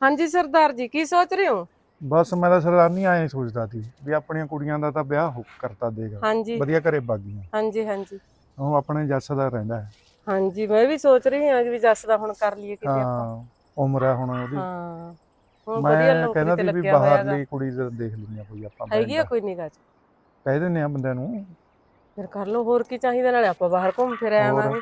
ਹਾਂਜੀ ਸਰਦਾਰ ਜੀ ਕੀ ਸੋਚ ਰਹੇ ਹੋ? ਬਸ ਮੈਂ ਤਾਂ ਸਰਦਾਰ ਨਹੀਂ ਆਏ ਸੋਚਦਾ ਸੀ ਵੀ ਆਪਣੀਆਂ ਕੁੜੀਆਂ ਦਾ ਤਾਂ ਵਿਆਹ ਹੋ ਕਰਤਾ ਦੇਗਾ। ਹਾਂਜੀ। ਵਧੀਆ ਘਰੇ ਬਾਗੀਆਂ। ਹਾਂਜੀ ਹਾਂਜੀ। ਉਹ ਆਪਣੇ ਜੱਸ ਦਾ ਰਹਿੰਦਾ ਹੈ। ਹਾਂਜੀ ਮੈਂ ਵੀ ਸੋਚ ਰਹੀ ਹਾਂ ਵੀ ਜੱਸ ਦਾ ਹੁਣ ਕਰ ਲਈਏ ਕਿਤੇ ਆਪਾਂ। ਹਾਂ ਉਮਰ ਹੈ ਹੁਣ ਉਹਦੀ। ਹਾਂ ਹੁਣ ਵਧੀਆ ਮੈਂ ਕਹਿੰਦਾ ਤੇ ਸੀ ਵੀ ਲੱਗਿਆ ਹੋਇਆ ਬਾਹਰਲੀ ਕੁੜੀ ਜ਼ਰਾ ਦੇਖ ਲੈਂਦੇ ਕੋਈ ਆਪਾਂ ਹੈਗੀ ਆ। ਕੋਈ ਨਿਗਾਹ ਚ? ਕਹਿ ਦਿੰਦੇ ਆ ਬੰਦਿਆਂ ਨੂੰ। ਫਿਰ ਕਰ ਲਓ ਹੋਰ ਕੀ ਚਾਹੀਦਾ? ਨਾਲੇ ਆਪਾਂ ਬਾਹਰ ਘੁੰਮ ਫਿਰ ਹੋਰ। ਆਵਾਂਗੇ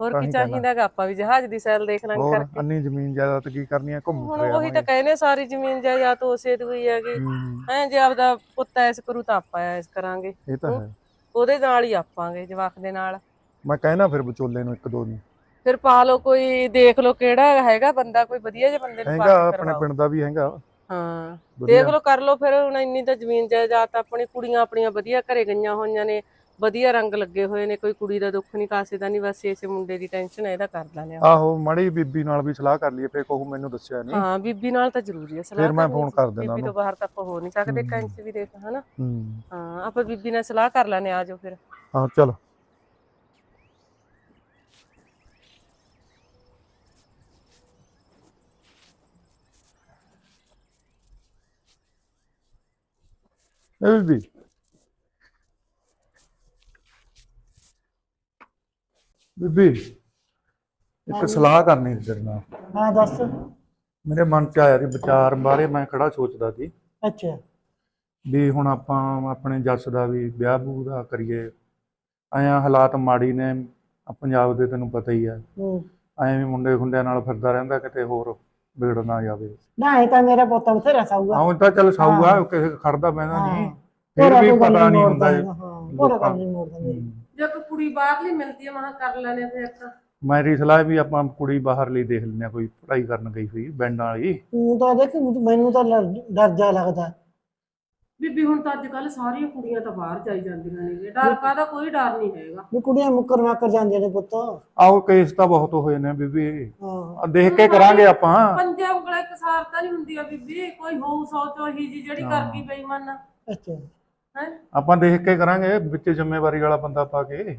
ਹੋਰ ਕੀ ਹੀ ਕਹਿਣਾ। ਚਾਹੀਦਾ ਗਾ ਆਪਾਂ ਵੀ ਜਹਾਜ਼ ਦੀ ਸੈਲ ਦੇਖ ਲਾਂਗੇ ਹੋਰ ਕਰਕੇ। ਅੰਨੀ ਜ਼ਮੀਨ ਜਾਇਦਾਦ ਕੀ ਕਰਨੀ ਆ? ਘੁੰਮ ਹੁਣ ਫਿਰ ਉਹੀ ਤਾਂ ਕਹਿੰਦੇ ਸਾਰੀ ਜ਼ਮੀਨ ਜਾਇਦਾਦ ਉਸੇ ਦੀ ਹੋਈ ਹੈਗੀ। ਹੂੰ, ਹੈ ਜੇ ਆਪਦਾ ਪੁੱਤ ਐਸ ਕਰੂ ਤਾਂ ਆਪਾਂ ਐਸ ਕਰਾਂਗੇ। ਇਹ ਤਾਂ ਹੈ? ਉਹਦੇ ਨਾਲ ਹੀ ਆਪਾਂਗੇ ਜਵਾਕ ਦੇ ਨਾਲ। ਮੈਂ ਕਹਿਣਾ ਫਿਰ ਵਿਚੋਲੇ ਨੂੰ ਇੱਕ ਦੋ ਨੂੰ। ਫਿਰ ਪਾ ਲਓ ਕੋਈ ਦੇਖ ਲਓ ਕਿਹੜਾ ਹੈਗਾ ਬੰਦਾ ਕੋਈ ਵਧੀਆ ਜਿਹੇ ਬੰਦੇ ਨੂੰ ਪਾ ਹੈਗਾ ਕੇ ਆਪਣੇ ਕਰਵਾਓ। ਪਿੰਡ ਦਾ ਵੀ ਹੈਗਾ। ਹਾਂ ਵਧੀਆ। ਦੇਖ ਲਓ ਕਰ ਲਓ ਫਿਰ ਹੁਣ ਇੰਨੀ ਤਾਂ ਜ਼ਮੀਨ ਜਾਇਦਾਦ ਤਾਂ ਆਪਣੀ ਕੁੜੀਆਂ ਆਪਣੀਆਂ ਵਧੀਆ ਘਰੇ ਗਈਆਂ ਹੋਈਆਂ ਨੇ। ਵਧੀਆ ਰੰਗ ਲੱਗੇ ਹੋਏ ਨੇ ਕੋਈ ਕੁੜੀ ਦਾ ਦੁੱਖ ਨਹੀਂ ਕਾਸੇ ਦਾ ਨਹੀਂ ਬਸ ਇਸੇ ਮੁੰਡੇ ਦੀ ਟੈਨਸ਼ਨ ਹੈ ਇਹਦਾ ਕਰ ਆ ਆਹੋ ਮੜੀ ਬੀਬੀ ਨਾਲ ਵੀ ਸਲਾਹ ਕਰ ਲਈਏ ਫੇਰ ਕਹੂ ਮੈਨੂੰ ਦੱਸਿਆ ਨਹੀਂ ਹਾਂ ਬੀਬੀ ਨਾਲ ਤਾਂ ਜ਼ਰੂਰੀ ਹੈ ਸਲਾਹ ਫਿਰ ਮੈਂ ਫੋਨ। ਕਰ ਦਿੰਦਾ ਬੀਬੀ ਤੋਂ। ਬਾਹਰ ਤਾਂ ਆਪਾਂ ਹੋ ਨਹੀਂ ਸਕਦੇ। ਕੰਚ ਵੀ ਦੇਖ ਹਨਾ ਹੂੰ ਆਪਾਂ ਬੀਬੀ ਨਾਲ ਸਲਾਹ ਕਰ ਲੈਣੇ ਆ ਜਾਓ ਫਿਰ ਹਾਂ ਚਲ ਇਹ ਵੀ ਬੀਬੀ ਇੱਕ ਸਲਾਹ ਕਰਨੀ ਸੀ ਤੇਰੇ ਨਾਲ। ਹਾਂ ਦੱਸ। ਮੇਰੇ ਮਨ ਚ ਆਇਆ ਸੀ ਵਿਚਾਰ ਬਾਰੇ ਮੈਂ ਖੜਾ ਸੋਚਦਾ ਸੀ। ਅੱਛਾ। ਵੀ ਹੁਣ ਆਪਾਂ ਆਪਣੇ ਜੱਸ ਦਾ ਵੀ ਵਿਆਹ ਬੂ ਦਾ ਕਰੀਏ। ਆਇਆ ਹਾਲਾਤ ਮਾੜੀ ਨੇ ਆ ਪੰਜਾਬ ਦੇ ਤੈਨੂੰ ਪਤਾ ਹੀ ਆ। ਹੂੰ। ਐਂ ਵੀ ਮੁੰਡੇ ਖੁੰਡਿਆਂ ਨਾਲ ਫਿਰਦਾ ਰਹਿੰਦਾ ਕਿਤੇ ਹੋਰ ਵਿਗੜ ਨਾ ਜਾਵੇ। ਨਾ ਇਹ ਤਾਂ ਮੇਰਾ ਪੁੱਤ ਬਥੇਰਾ ਸਾਊਗਾ। ਆਉਂ ਤਾਂ ਚੱਲ ਸਾਊਗਾ ਹਾਂ। ਕਿਸੇ ਖੜਦਾ ਪੈਂਦਾ ਨਹੀਂ ਹਾਂ। ਫਿਰ ਵੀ ਪਤਾ ਨਹੀਂ ਹੁੰਦਾ ਹਾਂ ਭੋਰਾ ਗੱਲ ਨਹੀਂ ਮੋੜਦਾ ਮੇਰੀ। ਹੂੰ। ਜੇ ਕੋਈ ਕੁੜੀ ਬਾਹਰਲੀ ਮਿਲਦੀ ਹੈ ਮਹਾ ਕਰ ਲੈਣੇ ਫਿਰ ਤਾਂ। ਮੇਰੀ ਸਲਾਹ ਵੀ ਆਪਾਂ ਕੁੜੀ ਬਾਹਰ ਲਈ ਦੇਖ ਲੈਂਦੇ ਹਾਂ ਕੋਈ ਪੜ੍ਹਾਈ ਕਰਨ ਗਈ ਹੋਈ ਬੈਂਡਾਂ ਵਾਲੀ। ਤੂੰ ਤਾਂ ਦੇਖ ਮੈਨੂੰ ਤਾਂ ਲੜ- ਡਰ ਜਾ ਲੱਗਦਾ। ਬੀਬੀ ਹੁਣ ਤਾਂ ਅੱਜ ਕੱਲ ਸਾਰੀਆਂ ਕੁੜੀਆਂ ਤਾਂ ਬਾਹਰ ਜਾਈ ਜਾਂਦੀਆਂ ਨੇ ਡਰ ਕਾਦਾ ਕੋਈ ਡਰ ਨਹੀਂ ਹੈਗਾ। ਵੀ ਕੁੜੀਆਂ ਮੁੱਕਰ ਮਾਕਰ ਜਾਂਦੀਆਂ ਨੇ ਪੁੱਤ। ਆਹੋ ਕੇਸ ਤਾਂ ਬਹੁਤ ਹੋਏ ਨੇ ਬੀਬੀ। ਹਾਂ। ਆ ਦੇਖ ਕੇ ਕਰਾਂਗੇ ਆਪਾਂ। ਪੰਜੇ ਉਂਗਲਾਂ ਇੱਕ ਸਾਰ ਤਾਂ ਨਹੀਂ ਹੁੰਦੀ ਆ ਬੀਬੀ ਕੋਈ ਹੋਊ ਸੌ ਚੋਂ ਹੀ ਜੀ ਜਿਹੜੀ ਹਾਂ। ਕਰ ਗਈ ਬੇਈਮਾਨ ਅੱਛਾ। ਹੈ? ਆਪਾਂ ਦੇਖ ਕੇ ਕਰਾਂਗੇ ਵਿੱਚ ਜ਼ਿੰਮੇਵਾਰੀ ਵਾਲਾ ਬੰਦਾ ਪਾ ਕੇ।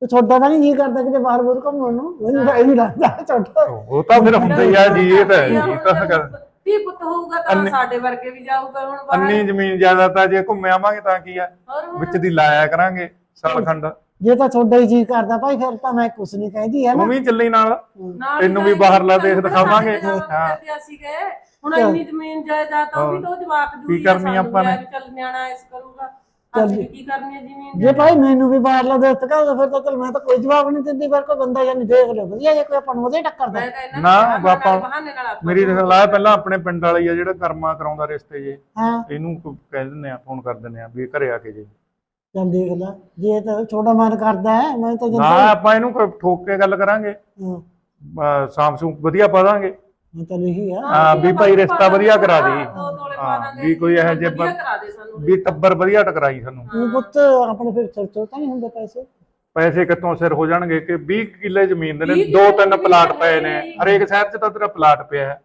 ਤੇ ਤੁਹਾਡਾ ਤਾਂ ਨਹੀਂ ਜੀ ਕਰਦਾ ਕਿਤੇ ਬਾਹਰ ਬੁਰ ਘੁੰਮਣ ਨੂੰ। ਮੈਨੂੰ ਤਾਂ ਇਹ ਨਹੀਂ ਲੱਗਦਾ ਛੋਟਾ। ਉਹ ਤਾਂ ਫਿਰ ਹੁੰਦਾ ਹੀ ਆ ਜੀ ਇਹ ਤਾਂ ਹੈ ਜੀ ਇਹ ਤਾਂ ਗੱਲ ਧੀ ਪੁੱਤ ਹੋਊਗਾ ਤਾਂ ਅੰਨੇ- ਸਾਡੇ ਵਰਗੇ ਵੀ ਜਾਊਗਾ ਹੁਣ ਬਾਹਰ। ਅੰਨੀ ਜ਼ਮੀਨ ਜ਼ਿਆਦਾ ਤਾਂ ਜੇ ਘੁੰਮ ਆਵਾਂਗੇ ਤਾਂ ਕੀ ਆ? ਹੋਰ ਹੁਣ? ਵਿੱਚ ਦੀ ਲਾਇਆ ਕਰਾਂਗੇ ਸਾਲ ਖੰਡ। ਜੇ ਤਾਂ ਤੁਹਾਡਾ ਹੀ ਜੀ ਕਰਦਾ ਭਾਈ ਫਿਰ ਤਾਂ ਮੈਂ ਕੁਛ ਨਹੀਂ ਕਹਿੰਦੀ ਹੈ ਨਾ? ਤੂੰ ਵੀ ਚੱਲੀ ਨਾਲ। ਨਾਲ ਤੈਨੂੰ ਵੀ ਬਾਹਰਲਾ ਜਾਏਗੀ, ਦੇਖ ਦਿਖਾਵਾਂਗੇ। ਹਾਂ। ਹਾਂ। ਅਸੀਂ ਗਏ। ਹੁਣ ਇੰਨੀ ਜ਼ਮੀਨ ਜਾਇਦਾਦ ਤਾਂ ਉਹ ਵੀ ਤਾਂ ਜਵਾਕ ਜੂਰੀ ਕਰਨੀ ਆਪਾਂ ਨੇ? ਚੱਲ ਨਿਆਣਾ ਇਸ ਕਰੂਗਾ। ਅਸੀਂ ਜੀ। ਵੀ ਕੀ ਕਰਨੀ ਹੈ ਜ਼ਮੀਨ ਜੇ ਭਾਈ ਮੈਨੂੰ ਵੀ ਬਾਹਰਲਾ ਦੋਸਤ ਕਹਿੰਦਾ ਫਿਰ ਤਾਂ ਚਲ ਮੈਂ ਤਾਂ ਕੋਈ ਜਵਾਬ ਨਹੀਂ ਦਿੰਦੀ ਫਿਰ ਕੋਈ ਬੰਦਾ ਜਾਨੀ ਦੇਖ ਲਿਓ ਵਧੀਆ ਜੇ ਕੋਈ ਆਪਾਂ ਨੂੰ ਉਹਦੇ ਤਾਂ ਇਹਨਾਂ ਨਾ, ਆਪਾਂ- ਬਹਾਨੇ ਨਾਲ ਆਪਾਂ ਮੇਰੀ ਸਲਾਹ ਪਹਿਲਾਂ ਆਪਣੇ ਪਿੰਡ ਵਾਲੀ ਆ ਜਿਹੜਾ ਕਰਮਾ ਕਰਾਉਂਦਾ ਰਿਸ਼ਤੇ ਜੇ। ਹਾਂ। ਇਹਨੂੰ ਕੋਈ ਕਹਿ ਦਿੰਦੇ ਆ ਫੋਨ ਕਰ ਦਿੰਦੇ ਆ ਵੀ ਘਰੇ ਆ ਕੇ ਜੇ। ਚੱਲ ਦੇਖ ਲੈ ਜੇ ਤਾਂ ਛੋਟਾ ਮਨ ਕਰਦਾ ਹੈ ਮੈਂ ਤਾਂ ਨਾ ਆਪਾਂ ਇਹਨੂੰ ਕੋਈ ਠੋਕ ਕੇ ਗੱਲ ਕਰਾਂਗੇ। ਹਾਂ। ਸਾਮ ਸੂਮ ਵਧੀਆ ਪਾ ਦਾਂਗੇ। ਮੈਂ ਤਾਂ ਇਹੀ ਆ। ਹਾਂ, ਵੀ ਭਾਈ ਰਿਸ਼ਤਾ ਵਧੀਆ ਕਰਾ ਦੇ। ਦੋ ਤੋਲੇ ਪਾ ਹਾਂ, ਦਾਂਗੇ, ਵੀ ਕੋਈ ਇਹੋ ਜਿਹੇ ਵਧੀਆ ਬੰ- ਕਰਾ ਦੇ ਸਾਨੂੰ। ਵੀ ਟੱਬਰ ਵਧੀਆ ਟਕਰਾਈ ਸਾਨੂੰ। ਉਹ ਪੁੱਤ ਆਪਣੇ ਫਿਰ ਸਿਰ ਤੋਂ ਨਹੀਂ ਹੁੰਦੇ ਪੈਸੇ। ਪੈਸੇ ਕਿੱਥੋਂ ਸਿਰ ਹੋ ਜਾਣਗੇ? ਕਿ 20 ਕਿੱਲੇ ਜ਼ਮੀਨ ਦੇ ਨੇ 20 ਦੋ ਤਿੰਨ ਕਿੱਲੇ ਪਲਾਟ ਪਏ ਨੇ। ਹਰੇਕ ਸ਼ਹਿਰ 'ਚ ਤਾਂ ਤੇਰਾ ਪਲਾਟ ਪਿਆ ਹੈ।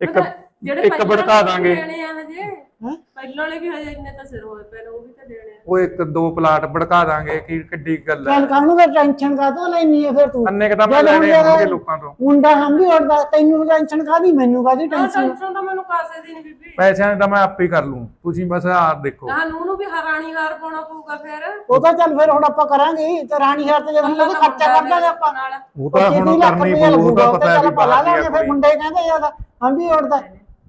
ਇੱਕ ਜਿਹੜੇ ਇੱਕ ਵਾਲੇ ਦਾਂਗੇ। ਦੇਣੇ ਆ ਹਜੇ। ਹੈਂ? ਪਹਿਲਾਂ ਵਾਲੇ ਵੀ ਹਜੇ ਇੰਨੇ ਤਾਂ ਸਿਰ ਹੋਏ ਪਏ ਨੇ ਉਹ ਵੀ ਤਾਂ ਦੇਣੇ ਆ। ਉਹ ਇੱਕ ਦੋ ਪਲਾਟ ਭੜਕਾ ਦਾਂਗੇ ਕੀ ਕਿੱਡੀ ਗੱਲ ਹੈ। ਚੱਲ ਕਾਹਨੂੰ ਫਿਰ ਟੈਨਸ਼ਨ ਕਾਹਤੋਂ ਲੈਣੀ ਹੈ ਫਿਰ ਤੂੰ? ਅੰਨੇ ਕਿ ਤਾਂ ਮੈਂ ਜਦੋਂ ਲੈਣੇ ਹੋਣਗੇ ਲੋਕਾਂ ਤੋਂ। ਮੁੰਡਾ ਹਮ ਵੀ ਉੜਦਾ ਤੈਨੂੰ ਟੈਨਸ਼ਨ ਕਾਦੀ ਮੈਨੂੰ ਕਾਦੀ ਨਾ ਟੈਨਸ਼ਨ ਟੈਨਸ਼ਨ ਤਾਂ ਮੈਨੂੰ ਕਾਸੇ ਦੀ ਨਹੀਂ ਬੀਬੀ। ਪੈਸਿਆਂ ਦਾ ਮੈਂ ਆਪੇ ਹੀ ਕਰ ਲੂੰ ਤੁਸੀਂ ਬਸ ਆ ਦੇਖੋ। ਨਾ ਨੂੰ ਵੀ ਹਰਾਣੀ ਹਾਰ ਪਾਉਣਾ ਪਊਗਾ ਫਿਰ। ਉਹ ਤਾਂ ਚੱਲ ਫਿਰ ਹੁਣ ਆਪਾਂ ਕਰਾਂਗੇ ਤੇ ਰਾਣੀ ਹਾਰ ਤੇ ਜਦੋਂ ਖਰਚਾ ਕਰ ਦਾਂਗੇ ਆਪਾਂ। ਨਾਲ। ਉਹ ਤਾਂ ਹੁਣ ਕਰਨੀ ਪਊ ਉਹ ਤਾਂ ਪਤਾ ਹੈ ਵੀ ਬਾਹਰ ਦੀ ਫਿਰ। ਮੁੰਡੇ ਕਹਿੰਦੇ ਯਾਰ ਹਮ ਵੀ ਉੜਦਾ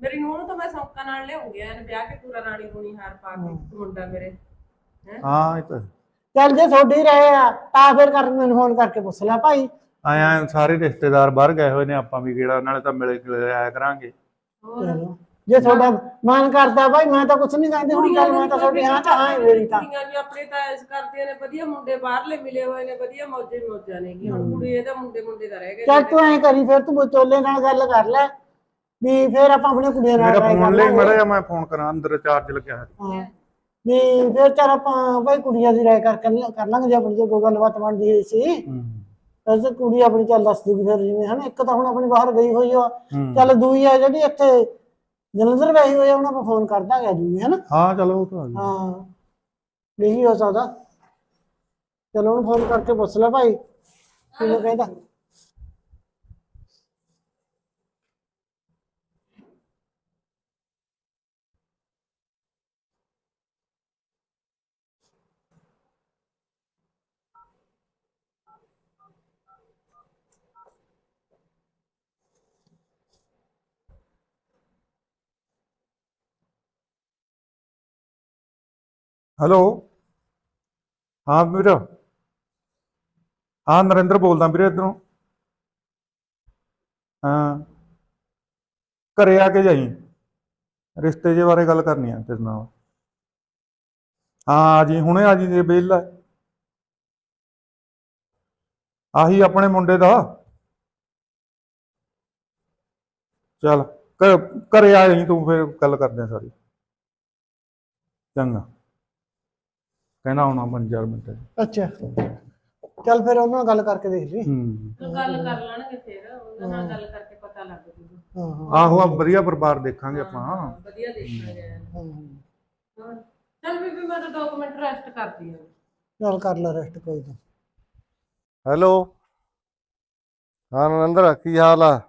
ਮੇਰੀ ਨੂੰਹ ਨੂੰ ਤਾਂ ਮੈਂ ਸੌਕਾ ਨਾਲ ਲਿਆਉਂਗੀ ਐਨ ਵਿਆਹ ਕੇ ਪੂਰਾ ਰਾਣੀ ਰੂਣੀ ਹਾਰ ਪਾ ਕੇ ਮੁੰਡਾ ਮੇਰੇ ਹਾਂ? ਇਹ ਤਾਂ ਚੱਲ ਜੇ ਤੁਹਾਡੇ ਰਹੇ ਆ ਤਾਂ ਫਿਰ ਕਰ ਮੈਨੂੰ ਫੋਨ ਕਰਕੇ ਪੁੱਛ ਲੈ ਭਾਈ। ਆਇਆ ਸਾਰੇ ਰਿਸ਼ਤੇਦਾਰ ਬਾਹਰ ਗਏ ਹੋਏ ਨੇ ਆਪਾਂ ਵੀ ਗੇੜਾ ਨਾਲੇ ਤਾਂ ਮਿਲੇ ਗਿਲੇ ਆਇਆ ਕਰਾਂਗੇ। ਚਲੋ। ਜੇ ਤੁਹਾਡਾ ਮਨ ਕਰਦਾ ਭਾਈ ਮੈਂ ਤਾਂ ਕੁਝ ਨਹੀਂ ਕਹਿੰਦੀ ਹੁਣ ਚੱਲ ਮੈਂ ਤਾਂ ਤੁਹਾਡੀ ਹਾਂ ਤਾਂ ਹਾਂ ਹੀ ਮੇਰੀ ਤਾਂ। ਕੁੜੀਆਂ ਵੀ ਆਪਣੇ ਤਾਂ ਐਸ ਕਰਦੀਆਂ ਨੇ ਵਧੀਆ ਮੁੰਡੇ ਬਾਹਰਲੇ ਮਿਲੇ ਹੋਏ ਨੇ ਵਧੀਆ ਮੌਜੇ ਮੌਜਾਂ ਨੇ ਹੁਣ ਕੁੜੀ ਇਹਦਾ ਮੁੰਡੇ ਮੁੰਡੇ ਦਾ ਰਹਿ ਗਏ ਚੱਲ ਤੂੰ ਐਂ ਕਰੀ ਫਿਰ ਤੂੰ ਵਿਚੋਲੇ ਨਾਲ ਗੱਲ ਕਰ ਲੈ। ਵੀ ਫਿਰ ਆਪਾਂ ਆਪਣੇ ਕੁੜੀਆਂ ਨਾਲ ਮੇਰਾ ਰਾਏ ਕਰ ਫੋਨ ਲਈ ਲਾਂਗੇ। ਮੜਾ ਜਾ ਮੈਂ ਫੋਨ ਕਰਾਂ ਅੰਦਰ ਚਾਰਜ ਲੱਗਿਆ ਹੈ ਹਾਂ। ਵੀ ਫਿਰ ਚੱਲ ਆਪਾਂ ਭਾਈ ਕੁੜੀਆਂ ਦੀ ਰਾਏ ਕਰ ਕਰ- ਕਰ ਲਾਂਗੇ ਜੇ ਆਪਣੀ ਜੋ ਕੋਈ ਗੱਲਬਾਤ ਬਣਦੀ ਹੋਈ ਸੀ। ਵੈਸੇ ਕੁੜੀ ਆਪਣੀ ਚੱਲ ਦੱਸ ਦੂਗੀ ਫਿਰ ਜਿਵੇਂ ਹਨਾ ਇੱਕ ਤਾਂ ਹੁਣ ਆਪਣੀ ਬਾਹਰ ਗਈ ਹੋਈ ਆ। ਹੂੰ। ਚੱਲ ਦੂਈ ਆ ਜਿਹੜੀ ਇੱਥੇ ਜਲੰਧਰ ਗਈ ਹੋਈ ਆ ਉਹਨਾਂ ਆਪਾਂ ਫੋਨ ਕਰ ਦਾਂਗੇ ਦੂਈ ਹਨਾ। ਹਾਂ ਚਲੋ ਉਹ ਤਾਂ ਆ ਗਈ। ਹਾਂ। ਇਹੀ ਹੋ ਸਕਦਾ। ਚਲੋ ਉਹਨੂੰ ਫੋਨ ਕਰਕੇ ਪੁੱਛ ਲੈ ਭਾਈ। ਕਿਵੇਂ ਕਹਿੰਦਾ? ਹੈਲੋ ਹਾਂ ਵੀਰ। ਹਾਂ, ਨਰਿੰਦਰ ਬੋਲਦਾ ਵੀਰੇ ਇੱਧਰੋਂ। ਹਾਂ। ਘਰੇ ਆ ਕੇ ਜਾਈ। ਰਿਸ਼ਤੇ ਜੇ ਬਾਰੇ ਗੱਲ ਕਰਨੀ ਆ ਤੇਰੇ ਨਾਲ। ਹਾਂ, ਆ ਜੀ, ਹੁਣੇ ਆ ਜੀ ਜੇ ਬੇਲ ਆਹੀ ਆਪਣੇ ਮੁੰਡੇ ਦਾ। ਚੱਲ, ਘ- ਘਰੇ ਆ ਜਾਈ ਤੂੰ, ਫਿਰ ਗੱਲ ਕਰਦੇ ਆ ਸਾਰੀ। ਚੰਗਾ। ਕਹਿਣਾ ਆਉਣਾ 50 ਮਿੰਟ ਚ। ਅੱਛਾ। ਚੱਲ ਫਿਰ ਉਹਨਾਂ ਨਾਲ ਗੱਲ ਕਰਕੇ ਦੇਖ ਲਈ। ਹੂੰ। ਗੱਲ ਕਰ ਲੈਣਗੇ ਫਿਰ ਉਹਨਾਂ ਨਾਲ ਗੱਲ ਕਰਕੇ ਪਤਾ ਲੱਗ ਜੂਗਾ। ਹਾਂ ਹਾਂ। ਆਹੋ ਆ ਵਧੀਆ ਪਰਿਵਾਰ ਦੇਖਾਂਗੇ ਆਪਾਂ। ਵਧੀਆ ਦੇਖਾਂਗੇ। ਹਾਂ। ਹਾਂ। ਚੱਲ ਬੀਬੀ ਮੈਂ ਤਾਂ ਡਾਕੂਮੈਂਟ ਰੈਸਟ ਕਰਦੀ ਹਾਂ। ਚੱਲ ਕਰ ਲੈ ਰੈਸਟ ਕੋਈ ਨਾ। ਹੈਲੋ। ਹਾਂ ਨਰਿੰਦਰ ਕੀ ਹਾਲ ਆ?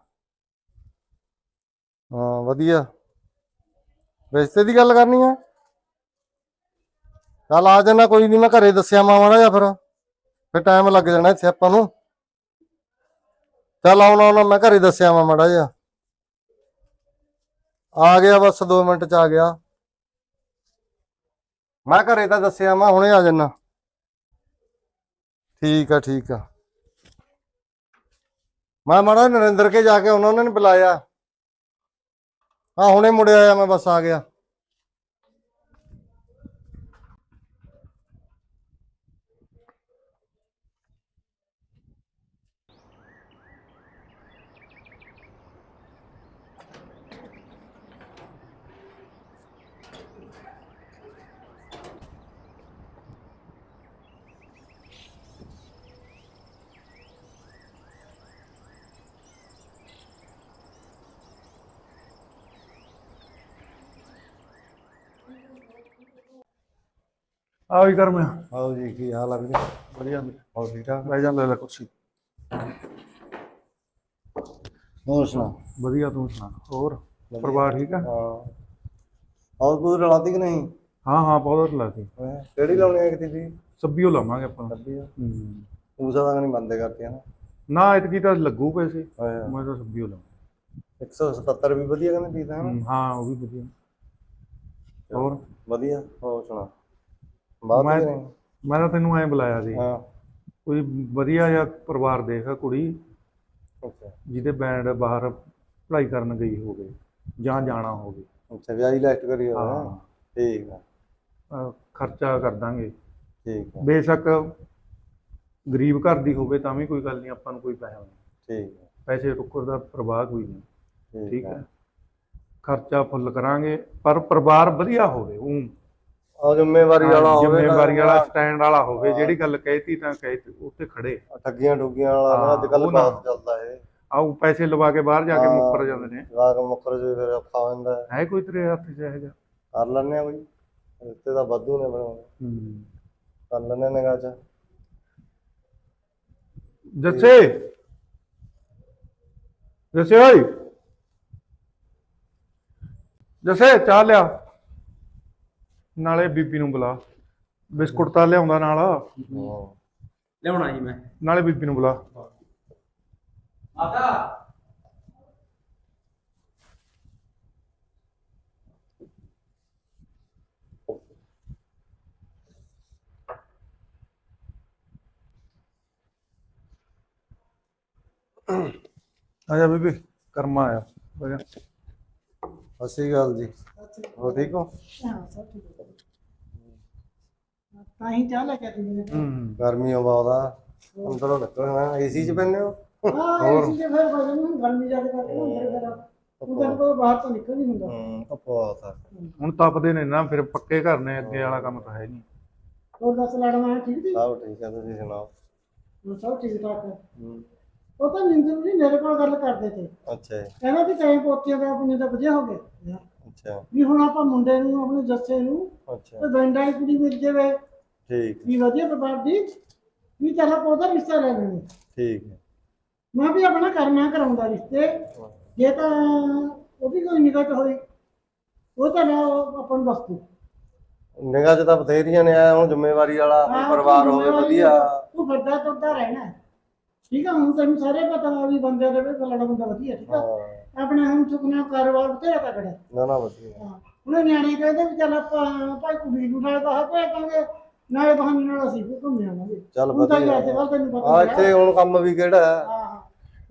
ਹਾਂ ਵਧੀਆ। ਰਿਸ਼ਤੇ ਦੀ ਗੱਲ ਕਰਨੀ ਆ? ਚੱਲ ਆ ਜਾਣਾ ਕੋਈ ਨਹੀਂ ਮੈਂ ਘਰੇ ਦੱਸਿਆ ਮਾਂ ਮਾੜਾ ਜਾਂ ਫਿਰ। ਫਿਰ ਟਾਈਮ ਲੱਗ ਜਾਣਾ ਇੱਥੇ ਆਪਾਂ ਨੂੰ। ਚੱਲ ਆਉਣਾ ਆਉਣਾ ਮੈਂ ਘਰੇ ਦੱਸਿਆ ਮਾਂ ਮਾੜਾ ਜਿਹਾ। ਆ ਗਿਆ ਬਸ 2 ਮਿੰਟ ਚ ਆ ਗਿਆ। ਮੈਂ ਘਰੇ ਤਾਂ ਦੱਸਿਆ ਮੈਂ ਹੁਣੇ ਆ ਜਾਣਾ ਠੀਕ ਆ ਠੀਕ ਆ। ਮੈਂ ਮਾੜਾ ਨਰਿੰਦਰ ਕੇ ਜਾ ਕੇ ਉਹਨਾਂ ਨੇ ਬੁਲਾਇਆ। ਹਾਂ ਹੁਣੇ ਮੁੜਿਆ ਆਇਆ ਮੈਂ, ਬਸ ਆ ਗਿਆ। ਆ ਵੀ ਕਰ ਮੈਂ ਆਓ ਜੀ ਕੀ ਹਾਲ ਆ ਵੀਰੇ? ਵਧੀਆ। ਹੋਰ ਠੀਕ ਠਾਕ? ਬਹਿ ਜਾ ਲੈ ਲੈ ਕੁਰਸੀ। ਹੋਰ ਸੁਣਾ? ਵਧੀਆ ਤੂੰ ਸੁਣਾ? ਹੋਰ? ਪਰਿਵਾਰ ਠੀਕ ਆ? ਹਾਂ। ਹੋਰ ਕੋਈ ਰਲਾਤੀ ਕਿ ਨਹੀਂ? ਹਾਂ ਹਾਂ ਬਹੁਤ ਲਾਤੀ ਹੈਂ? ਕਿਹੜੀ ਲਾਉਣੀ ਹੈ ਕਿਤੇ ਵੀ ਸੱਬੀਓ ਲਾਵਾਂਗੇ ਆਪਾਂ। ਆ ਹੂੰ। ਪੂਸਾ ਤਾਂ ਨਹੀਂ ਬੰਦੇ ਕਰਤੇ ਨਾ ਨਾ ਇਤਕੀ ਤਾਂ ਲੱਗੂ ਪੈਸੇ ਮੈਂ ਤਾਂ ਸੱਬੀਓ ਲਾਵਾਂ 177 ਵੀ ਵਧੀਆ ਕਹਿੰਦੇ ਪੀਤਾ ਨਾ ਹੂੰ, ਹਾਂ ਉਹ ਵੀ ਵਧੀਆ। ਹੋਰ? ਵਧੀਆ। ਹੋਰ ਸੁਣਾ? ਬਾਤ ਮੈਂ ਮੈਂ ਤਾਂ ਤੈਨੂੰ ਐਂ ਬੁਲਾਇਆ ਸੀ। ਹਾਂ। ਕੋਈ ਵਧੀਆ ਜਿਹਾ ਪਰਿਵਾਰ ਦੇਖ ਕੁੜੀ ਅੱਛਾ। ਜਿਹਦੇ ਬੈਂਡ ਬਾਹਰ ਪੜ੍ਹਾਈ ਕਰਨ ਗਈ ਹੋਵੇ ਜਾਂ ਜਾਣਾ ਹੋਵੇ। ਅੱਛਾ ਵਿਆਹ ਲੈਕਟ ਕਰੀ ਹੋਇਆ। ਹਾਂ। ਠੀਕ ਆ। ਖਰਚਾ ਕਰ ਦਾਂਗੇ। ਠੀਕ ਆ। ਬੇਸ਼ੱਕ ਗਰੀਬ ਘਰ ਦੀ ਹੋਵੇ ਤਾਂ ਵੀ ਕੋਈ ਗੱਲ ਨਹੀਂ ਆਪਾਂ ਨੂੰ ਕੋਈ ਪੈਸਾ ਨਹੀਂ। ਠੀਕ ਆ। ਪੈਸੇ ਰੁਕਰ ਦਾ ਪ੍ਰਵਾਹ ਕੋਈ ਨਹੀਂ। ਠੀਕ ਹੈ ਖਰਚਾ ਫੁੱਲ ਕਰਾਂਗੇ ਪਰ ਪਰਿਵਾਰ ਵਧੀਆ ਹੋਵੇ ਉਹ ਆ ਜ਼ਿੰਮੇਵਾਰੀ ਵਾਲਾ ਹੋਵੇ ਜ਼ਿੰਮੇਵਾਰੀ ਵਾਲਾ ਸਟੈਂਡ ਵਾਲਾ ਹੋਵੇ ਜਿਹੜੀ ਗੱਲ ਕਹਿਤੀ ਤਾਂ ਕਹਿਤੀ ਉੱਤੇ ਖੜੇ ਠੱਗੀਆਂ ਠੁੱਗੀਆਂ ਵਾਲਾ ਨਾ ਅੱਜ ਕੱਲ। ਬਹੁਤ ਚੱਲਦਾ ਹੈ ਆਉ ਪੈਸੇ ਲਵਾ ਕੇ ਬਾਹਰ ਜਾ ਕੇ। ਮੁੱਕਰ ਜਾਂਦੇ ਨੇ। ਜਵਾਕ ਮੁੱਕਰ ਜੇ ਫਿਰ ਔਖਾ ਹੋ ਜਾਂਦਾ ਹੈ। ਹੈ ਕੋਈ ਤੇਰੇ ਹੱਥ 'ਚ ਇਹੋ ਜਿਹਾ? ਕਰ ਲੈਣੇ ਆ ਕੋਈ ਰਿਸ਼ਤੇ ਦਾ ਵਾਧੂ ਨੇ ਬਣਾਉਣੇ ਹੂੰ। ਕਰ ਲੈਣੇ ਨਿਗਾਹ ਚ। ਜੱਸੇ! ਜੱਸੇ ਓਏ! ਜੱਸੇ ਚਾਹ ਲਿਆ। ਨਾਲੇ ਬੀਬੀ ਨੂੰ ਬੁਲਾ। ਬਿਸਕੁਟ ਤਾਂ ਲਿਆਉਂਦਾ ਨਾਲ। ਹਾਂ ਲਿਆਉਣਾ ਜੀ ਮੈਂ। ਨਾਲੇ ਬੀਬੀ ਨੂੰ ਬੁਲਾ। ਮਾਤਾ। ਆ ਜਾ ਬੀਬੀ ਕਰਮਾ ਆਇਆ। ਆ ਜਾ। ਸਸੀ ਗੱਲ ਜੀ। ਹੋ ਠੀਕ ਹੋ? ਹਾਂ ਸਭ ਠੀਕ। ਹੈ ਤਾਂ ਹੀ ਚਾਹ ਲੈ ਕੇ ਆਈ ਹੂੰ। ਗਰਮੀ ਬਹੁਤ ਆ। ਅੰਦਰੋਂ ਨਿਕਲਣਾ ਏਸੀ ਚ ਪੈਂਦੇ ਹੋ? ਹਾਂ ਇਸੇ ਦੇ ਫਿਰ ਵਜਨ ਨੂੰ ਗਰਮੀ ਜ਼ਿਆਦਾ ਕਰਕੇ ਨਾ ਅੰਦਰ ਫਿਰ ਉਧਰ ਕੋ ਬਾਹਰ ਤੋਂ ਨਿਕਲ ਨਹੀਂ ਹੁੰਦਾ। ਹੂੰ ਧੁੱਪ ਬਹੁਤ ਆ। ਹੁਣ ਤਪਦੇ ਨੇ ਨਾ ਫਿਰ ਪੱਕੇ ਘਰ ਨੇ ਅੱਗੇ ਵਾਲਾ ਕੰਮ ਤਾਂ ਹੈ ਨਹੀਂ। ਹੋਰ ਦੱਸ ਲੜਨਾ ਹੈ ਠੀਕ ਸੀ ਸਭ ਠੀਕ ਆ ਤੁਸੀਂ ਸੁਣਾਓ? ਹਾਂ, ਸਭ ਠੀਕ ਠਾਕ ਹੈ ਹੂੰ। ਉਹ ਤਾਂ ਨਿੰਦਰ ਜੀ ਮੇਰੇ ਕੋਲ ਗੱਲ ਕਰਦੇ ਤੇ। ਅੱਛਾ ਜੀ, ਕਹਿੰਦਾ ਵੀ ਕਈ ਪੋਤੀਆਂ ਦਾ ਆਪਣੇ ਤਾਂ ਵਧੀਆ ਹੋ ਗਏ ਅੱਛਾ। ਵੀ ਹੁਣ ਆਪਾਂ ਮੁੰਡੇ ਨੂੰ ਆਪਣੇ ਜੱਸੇ ਨੂੰ ਅੱਛਾ। ਤੇ ਵੈਂਡਾ ਦੀ ਕੁੜੀ ਮਿਲ ਜਾਵੇ। ਠੀਕ ਵੀ ਵਧੀਆ ਪਰਿਵਾਰ ਦੀ? ਵੀ ਆਪਾਂ ਉਹਦਾ ਰਿਸ਼ਤਾ ਲੈ ਲੈਣੇ ਠੀਕ ਹੈ। ਮੈਂ ਵੀ ਆਪਣਾ ਕਰਨਾ ਕਰਾਉਂਦਾ ਰਿਸ਼ਤੇ। ਜੇ ਤਾਂ ਉਹਦੀ ਕੋਈ ਨਿਗਾਹ ਚ ਹੋਈ ਉਹ ਤਾਂ ਨਾ ਆਪਾਂ ਨੂੰ ਦੱਸ ਦੂ। ਨਿਗਾਹ ਚ ਤਾਂ ਬਥੇਰੀਆਂ ਨੇ ਆਇਆ ਹੁਣ ਜ਼ਿੰਮੇਵਾਰੀ ਵਾਲਾ ਹਾਂ, ਪਰਿਵਾਰ ਹੋਵੇ ਜ਼ਿੰਮੇਵਾਰੀ ਵਧੀਆ। ਤੂੰ ਵੱਡਾ ਤੁਰਦਾ ਰਹਿਣਾ। ਠੀਕ ਆ ਹੁਣ ਤੈਨੂੰ ਸਾਰੇ ਪਤਾ ਆ ਵੀ ਬੰਦੇ ਦੇ ਵੀ ਫਲਾਣਾ ਬੰਦਾ ਵਧੀਆ ਠੀਕ ਆ? ਹਾਂ। ਆਪਣੇ ਹੁਣ ਸੁਪਨਾ ਕਾਰੋਬਾਰ ਬਥੇਰਾ ਤਕੜਾ। ਨਾ ਨਾ ਵਧੀਆ। ਹਾਂ। ਉਹਨੇ ਨਿਆਣੇ ਕਹਿੰਦੇ ਵੀ ਚੱਲ ਆਪਾਂ ਭਾਈ ਕੁੜੀ ਨੂੰ ਨਾਲੇ ਬਾਹਰ ਭੇਜਾਂਗੇ ਨਾਲੇ ਬਹਾਨੇ ਨਾਲ ਅਸੀਂ ਵੀ ਘੁੰਮ ਆਵਾਂਗੇ। ਚੱਲ ਹੁਣ ਤਾਂ ਵਧੀਆ। ਅੱਜ ਕੱਲ ਤੈਨੂੰ ਪਤਾ ਆ ਹੀ ਇੱਥੇ ਹੈ। ਹੁਣ ਕੰਮ ਵੀ ਕਿਹੜਾ ਹੈ? ਹਾਂ ਹਾਂ।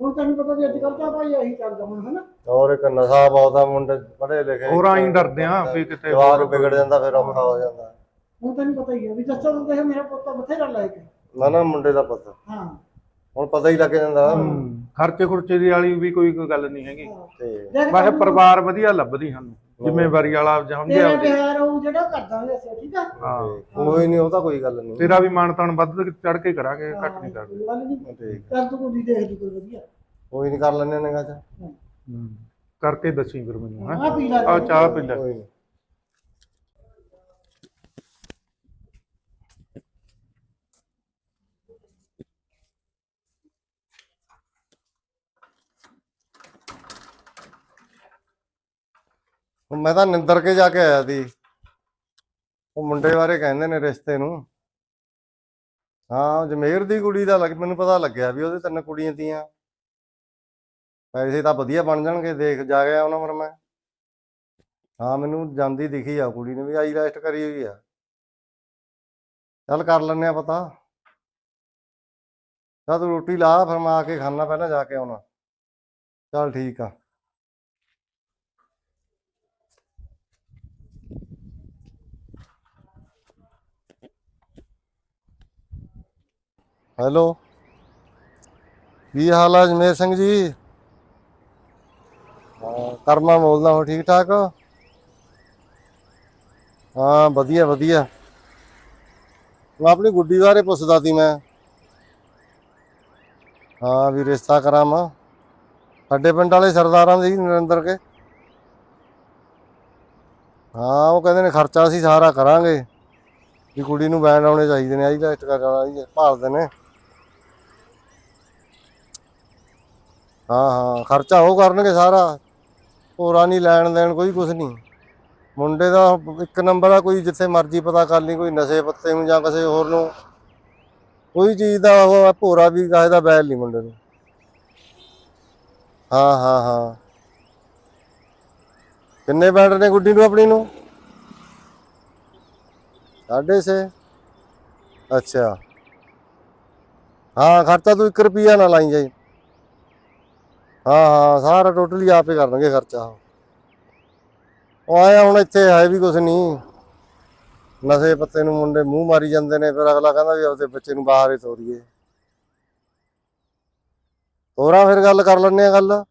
ਹੁਣ ਤੈਨੂੰ ਪਤਾ ਵੀ ਅੱਜ ਕੱਲ ਤਾਂ ਭਾਈ ਇਹੀ ਚੱਲਦਾ ਹੁਣ ਹਨਾ? ਔਰ ਇੱਕ ਨਸ਼ਾ ਬਹੁਤ ਆ ਮੁੰਡੇ ਪੜ੍ਹੇ ਲਿਖੇ ਹੋਰ ਆਈਂ ਡਰਦੇ ਆ ਵੀ ਕਿਤੇ ਜਵਾਕ ਵਿਗੜ ਜਾਂਦਾ ਫਿਰ ਔਖਾ ਹੋ ਜਾਂਦਾ। ਹੁਣ ਤੈਨੂੰ ਪਤਾ ਹੀ ਹੈ ਵੀ ਦੱਸੋ ਤੂੰ ਕਹੇ ਮੇਰਾ ਪੁੱਤ ਬਥੇਰਾ ਲਾਇਕ ਹੈ ਨਾ ਨਾ ਮੁੰਡੇ ਦਾ ਪਤਾ। ਹਾਂ। ਹੁਣ ਪਤਾ ਹੀ ਲੱਗ ਜਾਂਦਾ। ਖਰਚੇ ਖੁਰਚੇ ਦੀ ਵਾਲੀ ਵੀ ਕੋਈ ਕੋਈ ਗੱਲ ਨਹੀਂ ਹੈਗੀ। ਤੇ ਵੈਸੇ ਪਰਿਵਾਰ ਵਧੀਆ ਲੱਭਦੀ ਸਾਨੂੰ। ਜ਼ਿੰਮੇਵਾਰੀ ਵਾਲਾ ਸਮਝਿਆ ਤੇਰਾ ਬਿਹਾਰ ਉਹ ਜਿਹੜਾ ਕਰਦਾ ਵੇ ਅਸੀਂ ਠੀਕ ਆ? ਹਾਂ। ਕੋਈ ਨਹੀਂ ਉਹ ਤਾਂ ਕੋਈ ਗੱਲ ਨਹੀਂ। ਤੇਰਾ ਵੀ ਮਾਣ ਤਾਣ ਵੱਧ ਚੜ ਕੇ ਕਰਾਂਗੇ ਘੱਟ ਨਹੀਂ ਕਰਦੇ। ਕੋਈ ਗੱਲ ਨਹੀਂ। ਠੀਕ ਚੱਲ ਤੂੰ ਕੁੜੀ ਦੇਖ ਲਈ ਕੋਈ ਵਧੀਆ। ਕੋਈ ਨਹੀਂ ਕਰ ਲੈਣੇ ਨੇ ਚ। ਹੂੰ। ਕਰਕੇ ਦੱਸੀ ਫਿਰ ਮੈਨੂੰ ਆ ਹੈ ਪੀ ਲੈ। ਆ ਚਾਹ ਪੀ ਲੈ। ਕੋਈ ਨਹੀਂ। ਹੁਣ ਮੈਂ ਤਾਂ ਨਿੰਦਰ ਕੇ ਜਾ ਕੇ ਆਇਆ ਸੀ। ਉਹ ਮੁੰਡੇ ਬਾਰੇ ਕਹਿੰਦੇ ਨੇ ਰਿਸ਼ਤੇ ਨੂੰ। ਹਾਂ, ਜਮੇਰ ਦੀ ਕੁੜੀ ਦਾ ਲੱਗ, ਮੈਨੂੰ ਪਤਾ ਲੱਗਿਆ ਵੀ ਉਹਦੇ ਤਿੰਨ ਕੁੜੀਆਂ ਤੀਆਂ। ਪੈਸੇ ਤਾਂ ਵਧੀਆ ਬਣ ਜਾਣਗੇ, ਦੇਖ, ਜਾ ਗਿਆ ਉਹਨਾਂ ਪਰ ਮੈਂ। ਹਾਂ, ਮੈਨੂੰ ਜਾਂਦੀ ਦਿਖੀ ਆ ਕੁੜੀ ਨੇ ਵੀ, ਆਈ ਰੈਸਟ ਕਰੀ ਹੋਈ ਆ। ਚੱਲ ਕਰ ਲੈਨੇ ਆ ਪਤਾ ਚੱਲ ਤੂੰ ਰੋਟੀ ਲਾ, ਫਿਰ ਮੈਂ ਆ ਕੇ ਖਾਣਾ ਪਹਿਲਾਂ ਜਾ ਕੇ ਆਉਣਾ। ਚੱਲ ਠੀਕ ਆ। ਹੈਲੋ। ਕੀ ਹਾਲ ਆ ਜਮੇਰ ਸਿੰਘ ਜੀ? ਹਾਂ, ਕਰਮਾ ਬੋਲਦਾ ਹੋ, ਠੀਕ ਠਾਕ? ਹਾਂ, ਵਧੀਆ ਵਧੀਆ। ਮੈਂ ਆਪਣੀ ਗੁੱਡੀ ਬਾਰੇ ਪੁੱਛਦਾ ਸੀ ਮੈਂ। ਹਾਂ ਵੀ ਰਿਸ਼ਤਾ ਕਰਾਂ ਮੈਂ। ਸਾਡੇ ਪਿੰਡ ਵਾਲੇ ਸਰਦਾਰਾਂ ਦੇ ਜੀ ਨਰਿੰਦਰ ਕੇ। ਹਾਂ, ਉਹ ਕਹਿੰਦੇ ਨੇ ਖਰਚਾ ਅਸੀਂ ਸਾਰਾ ਕਰਾਂਗੇ। ਵੀ ਕੁੜੀ ਨੂੰ ਬੈਂਡ ਆਉਣੇ ਚਾਹੀਦੇ ਨੇ ਆਈ ਰੈਸਟ ਕਰ ਜੀ ਭਾਲਦੇ ਨੇ। ਹਾਂ ਹਾਂ, ਖਰਚਾ ਉਹ ਕਰਨਗੇ ਸਾਰਾ। ਹੋਰਾਂ ਨਹੀਂ ਲੈਣ ਦੇਣ ਕੋਈ ਕੁਝ ਨਹੀਂ। ਮੁੰਡੇ ਦਾ ਇੱਕ ਨੰਬਰ ਆ ਕੋਈ ਜਿੱਥੇ ਮਰਜ਼ੀ ਪਤਾ ਕਰ ਲਈ, ਕੋਈ ਨਸ਼ੇ ਪੱਤੇ ਨੂੰ ਜਾਂ ਕਿਸੇ ਹੋਰ ਨੂੰ। ਕੋਈ ਚੀਜ਼ ਦਾ ਉਹ ਭੋਰਾ ਵੀ ਕਾਹੇ ਦਾ ਬੈਲ ਨਹੀਂ ਮੁੰਡੇ ਨੂੰ। ਹਾਂ ਹਾਂ ਹਾਂ। ਕਿੰਨੇ ਬੈਂਡ ਨੇ ਗੁੱਡੀ ਨੂੰ, ਆਪਣੀ ਨੂੰ? ਸਾਢੇ ਛੇ। ਅੱਛਾ। ਹਾਂ, ਖਰਚਾ ਤੂੰ 1 ਰੁਪਿਆ ਨਾ ਲਾਈ ਜਾਈ। ਹਾਂ ਹਾਂ, ਸਾਰਾ ਟੋਟਲੀ ਆਪੇ ਕਰਨਗੇ ਖਰਚਾ ਉਹ। ਆਇਆ ਹੁਣ ਇੱਥੇ ਹੈ ਵੀ ਕੁਛ ਨਹੀਂ। ਨਸ਼ੇ ਪੱਤੇ ਨੂੰ ਮੁੰਡੇ ਮੂੰਹ ਮਾਰੀ ਜਾਂਦੇ ਨੇ, ਫਿਰ ਅਗਲਾ ਕਹਿੰਦਾ ਵੀ ਆਪਦੇ ਬੱਚੇ ਨੂੰ ਬਾਹਰ ਹੀ ਤੋਰੀਏ। ਤੋਰਾ ਫਿਰ ਗੱਲ ਕਰ ਲੈਣੇ ਆ ਗੱਲ।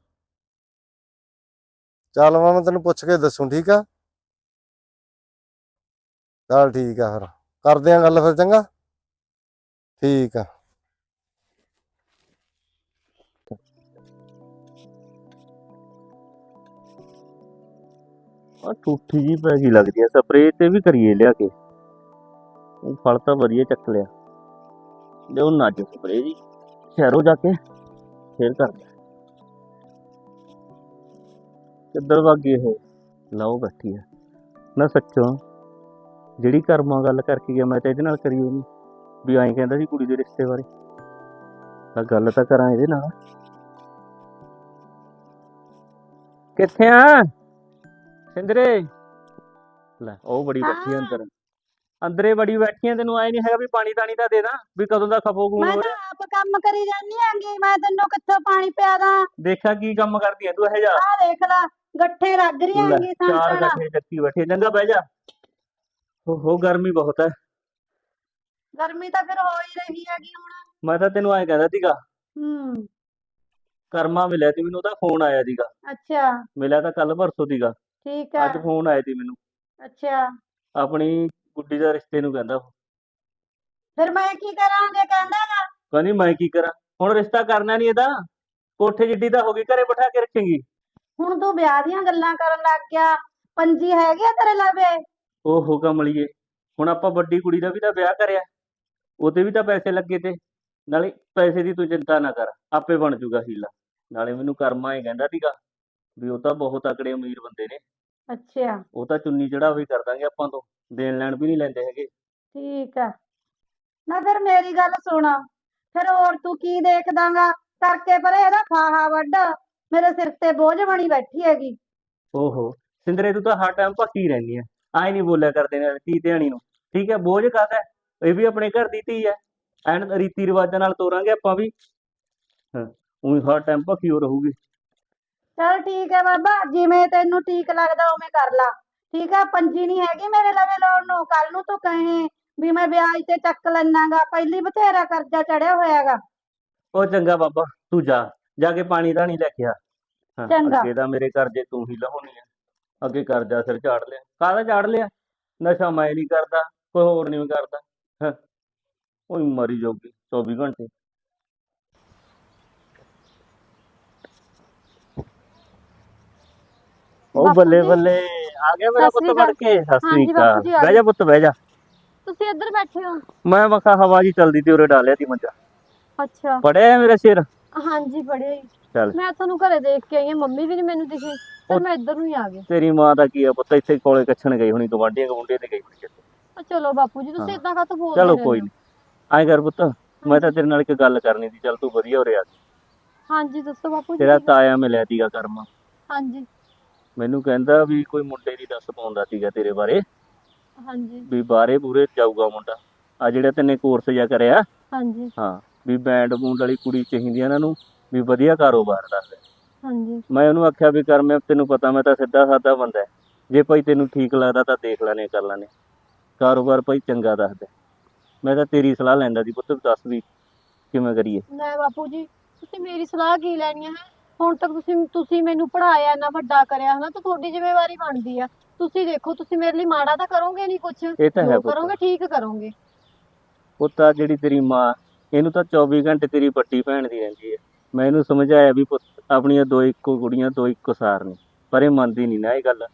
ਚੱਲ ਮੈਂ ਤੈਨੂੰ ਪੁੱਛ ਕੇ ਦੱਸੂ, ਠੀਕ ਆ? ਚੱਲ ਠੀਕ ਆ ਫਿਰ। ਕਰਦੇ ਆ ਗੱਲ ਫਿਰ, ਚੰਗਾ? ਠੀਕ ਆ। ਆ ਠੂਠੀ ਜੀ ਪੈ ਗਈ ਲੱਗਦੀ ਐ ਸਪਰੇਅ ਤੇ ਵੀ ਕਰੀਏ ਲਿਆ ਕੇ। ਉਹ ਫਲ ਤਾਂ ਵਧੀਆ ਚੱਕ ਲਿਆ। ਲਿਓ ਨੱਜ ਸਪਰੇਅ ਜੀ ਸ਼ਹਿਰੋਂ ਜਾ ਕੇ ਫੇਰ ਕਰ ਕਿੱਧਰ ਵਗ ਇਹ ਲਓ ਬੈਠੀ ਆ। ਨਾ ਸੱਚੋ। ਜਿਹੜੀ ਕਰਮਾਂ ਗੱਲ ਕਰਕੇ ਗਿਆ, ਮੈਂ ਤਾਂ ਇਹਦੇ ਨਾਲ ਕਰੀ ਉਹਨੂੰ ਵੀ ਐਂ ਕਹਿੰਦਾ ਸੀ ਕੁੜੀ ਦੇ ਰਿਸ਼ਤੇ ਬਾਰੇ। ਤਾਂ ਗੱਲ ਤਾਂ ਕਰਾਂ ਇਹਦੇ ਨਾਲ। ਕਿੱਥੇ ਆ? ਸਿੰਦਰੇ। ਲੈ ਉਹ ਬੜੀ ਬੈਠੀ ਆ ਅੰਦਰ। ਅੰਦਰੇ ਬੜੀ ਬੈਠੀ ਆ ਤੈਨੂੰ ਆਏ ਨਹੀਂ ਹੈਗਾ ਵੀ ਪਾਣੀ ਤਾਣੀ ਤਾਂ ਦੇ ਦਾਂ ਵੀ ਕਦੋਂ ਦਾ ਖਪੋ ਗੂਣ ਮੈਂ ਤਾਂ ਰਿਹਾ ਆਪ ਕੰਮ ਕਰੀ ਜਾਂਦੀ ਆਂਗੀ ਮੈਂ ਤੈਨੂੰ ਕਿੱਥੋਂ ਪਾਣੀ ਪਿਆ ਦਾਂ। ਦੇਖਾ ਕੀ ਕੰਮ ਕਰਦੀ ਐ ਤੂੰ ਇਹ ਜਾ ਆਹ ਦੇਖ ਲੈ ਗੱਠੇ ਲੱਗ ਰਹੀਆਂ ਲੈ, ਆਂਗੀ ਚਾਰ ਸੰਤਰਾ ਗੱਠੇ ਚੱਕੀ ਬੈਠੇ ਚੰਗਾ ਬਹਿ ਜਾ। ਹੋ ਹੋ ਗਰਮੀ ਬਹੁਤ ਹੈ ਗਰਮੀ ਤਾਂ ਫਿਰ ਹੋ ਹੀ ਰਹੀ ਹੈਗੀ ਹੁਣ। ਮੈਂ ਤਾਂ ਤੈਨੂੰ ਐਂ ਕਹਿੰਦਾ ਸੀਗਾ ਹੂੰ। ਕਰਮਾ ਮਿਲਿਆ ਸੀ ਮੈਨੂੰ ਉਹਦਾ ਫੋਨ ਆਇਆ ਸੀਗਾ। ਅੱਛਾ। ਮਿਲਿਆ ਤਾਂ ਕੱਲ ਪਰਸੋਂ ਸੀਗਾ। ਠੀਕ ਆ। ਅੱਜ ਫੋਨ ਆਇਆ ਸੀ ਮੈਨੂੰ। ਅੱਛਾ। ਆਪਣੀ ਗੁੱਡੀ ਦਾ ਰਿਸ਼ਤੇ ਨੂੰ ਕਹਿੰਦਾ ਉਹ। ਫਿਰ ਮੈਂ ਕੀ ਕਰਾਂਗੇ ਕਹਿੰਦਾਗਾ? ਕਹਿੰਦੀ ਮੈਂ ਕੀ ਕਰਾਂ? ਹੁਣ ਰਿਸ਼ਤਾ ਕਰਨਾ ਨਹੀਂ ਇਹਦਾ। ਕੋਠੇ ਜਿੱਡੀ ਤਾਂ ਹੋ ਗਈ ਘਰੇ ਬਿਠਾ ਕੇ ਰੱਖੇਂਗੀ। ਹੁਣ ਤੂੰ ਵਿਆਹ ਦੀਆਂ ਗੱਲਾਂ ਕਰਨ ਲੱਗ ਗਿਆ। ਪੰਜੀ ਹੈਗੀ ਆ ਤੇਰੇ ਲਵੇ ਓਹੋ ਕਮਲੀਏ ਹੁਣ ਆਪਾਂ ਵੱਡੀ ਕੁੜੀ ਦਾ ਵੀ ਤਾਂ ਵਿਆਹ ਕਰਿਆ। ਉਹਤੇ ਵੀ ਤਾਂ ਪੈਸੇ ਲੱਗੇ ਤੇ। ਨਾਲੇ ਪੈਸੇ ਦੀ ਤੂੰ ਚਿੰਤਾ ਨਾ ਕਰ। ਆਪੇ ਬਣ ਜੂਗਾ ਹੀਲਾ। ਨਾਲੇ ਮੈਨੂੰ ਕਰਮਾ ਇਹ ਕਹਿੰਦਾ ਸੀਗਾ। ਵੀ ਉਹ ਤਾਂ ਬਹੁਤ ਤਕੜੇ ਅਮੀਰ ਬੰਦੇ ਨੇ। ਅੱਛਾ। ਉਹ ਤਾਂ ਚੁੰਨੀ ਚੜਾ ਵੀ ਕਰ ਦਾਂਗੇ ਆਪਾਂ ਤੋਂ। ਦੇਣ ਲੈਣ ਵੀ ਨਹੀਂ ਲੈਂਦੇ ਹੈਗੇ। ਠੀਕ ਆ। ਨਾ ਫਿਰ ਮੇਰੀ ਗੱਲ ਸੁਣ। ਫਿਰ ਹੋਰ ਤੂੰ ਕੀ ਦੇਖਦਾਗਾ ਕਰਕੇ ਪਰ ਇਹਦਾ ਫਾਹਾ ਵੱਢ। ਮੇਰੇ ਸਿਰ ਤੇ ਬੋਝ ਬਣੀ ਬੈਠੀ ਹੈਗੀ। ਓਹੋ। ਸਿੰਦਰੇ ਤੂੰ ਤਾਂ ਹਰ ਟਾਈਮ ਭੱਕੀ ਰਹਿੰਦੀ ਐ। ਆਈ ਨਹੀਂ ਬੋਲਿਆ ਕਰਦੇ ਨੇ ਧੀ ਧਿਆਣੀ ਨੂੰ। ਠੀਕ ਹੈ ਬੋਝ ਕਾਹਦਾ? ਇਹ ਵੀ ਆਪਣੇ ਘਰ ਦੀ ਧੀ ਹੈ ਐਨ ਰੀਤੀ ਰਿਵਾਜਾਂ ਨਾਲ ਤੋਰਾਂਗੇ ਆਪਾਂ ਵੀ। ਹਾਂ। ਉਹੀ ਹਰ ਟਾਈਮ ਭੱਕੀ ਹੋ ਰਹੂਗੀ। ਚਲ ਠੀਕ ਹੈ ਬਾਬਾ ਜਿਵੇਂ ਤੈਨੂੰ ਠੀਕ ਲੱਗਦਾ ਉਵੇਂ ਕਰ ਲਾ। ਠੀਕ ਆ ਪੰਜੀ ਨਹੀਂ ਹੈਗੀ ਮੇਰੇ ਲਵੇ ਲਾਉਣ ਨੂੰ ਕੱਲ ਨੂੰ ਤੂੰ ਕਹੇ ਵੀ ਮੈਂ ਵਿਆਜ ਤੇ ਚੱਕ ਲੈਣਾਗਾ ਪਹਿਲੀ ਬਥੇਰਾ ਕਰਜ਼ਾ ਚੜਿਆ ਹੋਇਆਗਾ। ਉਹ ਚੰਗਾ ਬਾਬਾ ਤੂੰ ਜਾ ਜਾ ਕੇ ਪਾਣੀ ਧਾਣੀ ਲੈ ਕੇ ਆ। ਹਾਂ, ਚੰਗਾ। ਅੱਗੇ ਤਾਂ ਮੇਰੇ ਕਰਜ਼ੇ ਤੂੰ ਹੀ ਲਾਉਣੀ ਆ। ਅੱਗੇ ਕਰਜ਼ਾ ਸਿਰ ਝਾੜ ਲਿਆ। ਕਾਹਦਾ ਝਾੜ ਲਿਆ? ਨਸ਼ਾ ਮੈਂ ਨਹੀਂ ਕਰਦਾ ਕੋਈ ਹੋਰ ਨਹੀਂ ਕਰਦਾ। ਹਾਂ ਉਹੀ ਮਰੀ ਜਾਊਗੀ 24 ਘੰਟੇ। ਉਹ ਬਾਪੂ ਬੱਲੇ ਜੀ। ਬੱਲੇ ਆ ਗਿਆ ਮੇਰਾ ਸਤਿ ਪੁੱਤ ਸ੍ਰੀ ਵੜ ਕੇ। ਸਤਿ ਸ੍ਰੀ ਹਾਂਜੀ ਬਾਪੂ ਅਕਾਲ ਜੀ, ਆ ਬਹਿ ਜਾ ਪੁੱਤ ਬਹਿ ਜਾ। ਤੁਸੀਂ ਇੱਧਰ ਬੈਠੇ ਹੋ? ਮੈਂ ਮਖਾ ਹਵਾ ਜੀ ਚਲਦੀ ਤੇ ਉਰੇ ਡਾਲਿਆ ਤੀ ਮੰਜਾ। ਅੱਛਾ। ਪੜਿਆ ਮੇਰਾ ਸਿਰ? ਹਾਂਜੀ ਪੜਿਆ ਹੀ। ਚੱਲ। ਮੈਂ ਤੁਹਾਨੂੰ ਘਰੇ ਦੇਖ ਕੇ ਆਈ ਹਾਂ ਮੰਮੀ ਵੀ ਨਹੀਂ ਮੈਨੂੰ ਦਿਖੀ। ਫਿਰ ਮੈਂ ਇੱਧਰ ਨੂੰ ਹੀ ਆ ਗਈ। ਤੇਰੀ ਮਾਂ ਦਾ ਕੀ ਆ ਪੁੱਤ ਇੱਥੇ ਕੋਲੇ ਕੱਛਣ ਗਈ ਹੋਣੀ ਗਵਾਂਢੀਆਂ ਗਵਾਂਢੀਆਂ ਤੇ ਗਈ ਹੋਣੀ ਕਿਤੇ ਆ ਚਲੋ ਬਾਪੂ ਜੀ ਤੁਸੀਂ ਹਾਂ। ਇਦਾਂ ਕਾਹਤੋਂ ਬੋਲਦੇ ਚਲੋ ਰਹਿੰਦੇ ਕੋਈ ਹੋ? ਨਹੀਂ ਐਂ ਕਰ ਪੁੱਤ ਮੈਂ ਤਾਂ ਤੇਰੇ ਨਾਲ ਇੱਕ ਗੱਲ ਕਰਨੀ ਸੀ ਚੱਲ ਤੂੰ ਵਧੀਆ ਉਰੇ ਆ ਹਾਂਜੀ ਦੱਸੋ ਬਾਪੂ ਜੀ ਤੇਰਾ? ਤਾਇਆ ਮਿਲਿਆ ਸੀਗਾ ਕਰਮਾ। ਹਾਂਜੀ। ਮੈਨੂੰ ਕਹਿੰਦਾ ਵੀ ਕੋਈ ਮੁੰਡੇ ਦੀ ਦੱਸ ਪਾਉਂਦਾ ਸੀਗਾ ਤੇਰੇ ਬਾਰੇ। ਹਾਂਜੀ। ਵੀ ਬਾਹਰੇ ਪੂਰੇ ਜਾਊਗਾ ਮੁੰਡਾ। ਆ ਜਿਹੜਾ ਤੈਨੇ ਕੋਰਸ ਜਿਹਾ ਕਰਿਆ। ਹਾਂਜੀ। ਹਾਂ ਵੀ ਬੈਂਡ ਬੂੰਡ ਵਾਲੀ ਕੁੜੀ ਚਾਹੀਦੀ ਆ ਇਹਨਾਂ ਨੂੰ ਵੀ ਵਧੀਆ ਕਾਰੋਬਾਰ ਦੱਸ ਹਾਂਜੀ। ਮੈਂ ਉਹਨੂੰ ਆਖਿਆ ਵੀ ਕਰ ਮੈਂ ਤੈਨੂੰ ਪਤਾ ਮੈਂ ਤਾਂ ਸਿੱਧਾ ਸਾਦਾ ਬੰਦਾ। ਹੈ। ਜੇ ਭਾਈ ਤੈਨੂੰ ਠੀਕ ਲੱਗਦਾ ਤਾਂ ਦੇਖ ਲੈਣੇ ਕਰ ਲੈਣੇ। ਕਾਰੋਬਾਰ ਭਾਈ ਚੰਗਾ ਦੱਸ ਦੇ ਮੈਂ ਤਾਂ ਤੇਰੀ ਸਲਾਹ ਲੈਂਦਾ ਸੀ ਪੁੱਤ ਦੱਸ ਵੀ ਕਿਵੇਂ ਕਰੀਏ। ਨਾ ਬਾਪੂ ਜੀ ਤੁਸੀਂ ਮੇਰੀ ਸਲਾਹ ਕੀ ਲੈਣੀ ਹੈ? ਹੁਣ ਤੱਕ ਤੁਸੀਂ ਤੁਸੀਂ ਮੈਨੂੰ ਪੜਾਇਆ ਇੰਨਾ ਵੱਡਾ ਕਰਿਆ ਹਨਾ ਤਾਂ ਤੁਹਾਡੀ ਜ਼ਿੰਮੇਵਾਰੀ ਬਣਦੀ ਆ। ਤੁਸੀਂ ਦੇਖੋ ਤੁਸੀਂ ਮੇਰੇ ਲਈ ਮਾੜਾ ਤਾਂ ਕਰੋਗੇ ਨਹੀਂ ਕੁਝ ਇਹ ਤਾਂ ਹੈ ਜੋ ਪੁੱਤ। ਕਰੋਗੇ ਠੀਕ ਕਰੋਗੇ। ਪੁੱਤ ਆ ਜਿਹੜੀ ਤੇਰੀ ਮਾਂ ਇਹਨੂੰ ਤਾਂ 24 ਘੰਟੇ ਤੇਰੀ ਵੱਡੀ ਭੈਣ ਦੀ ਰਹਿੰਦੀ ਹੈ ਮੈਂ ਇਹਨੂੰ ਸਮਝਾਇਆ ਵੀ ਪੁੱਤ ਆਪਣੀਆਂ ਦੋ ਇੱਕੋ ਕੁੜੀਆਂ ਦੋ ਇੱਕੋ ਸਾਰ ਨੇ ਪਰ ਇਹ ਮੰਨਦੀ ਨਹੀਂ ਨਾ ਇਹ ਗੱਲ।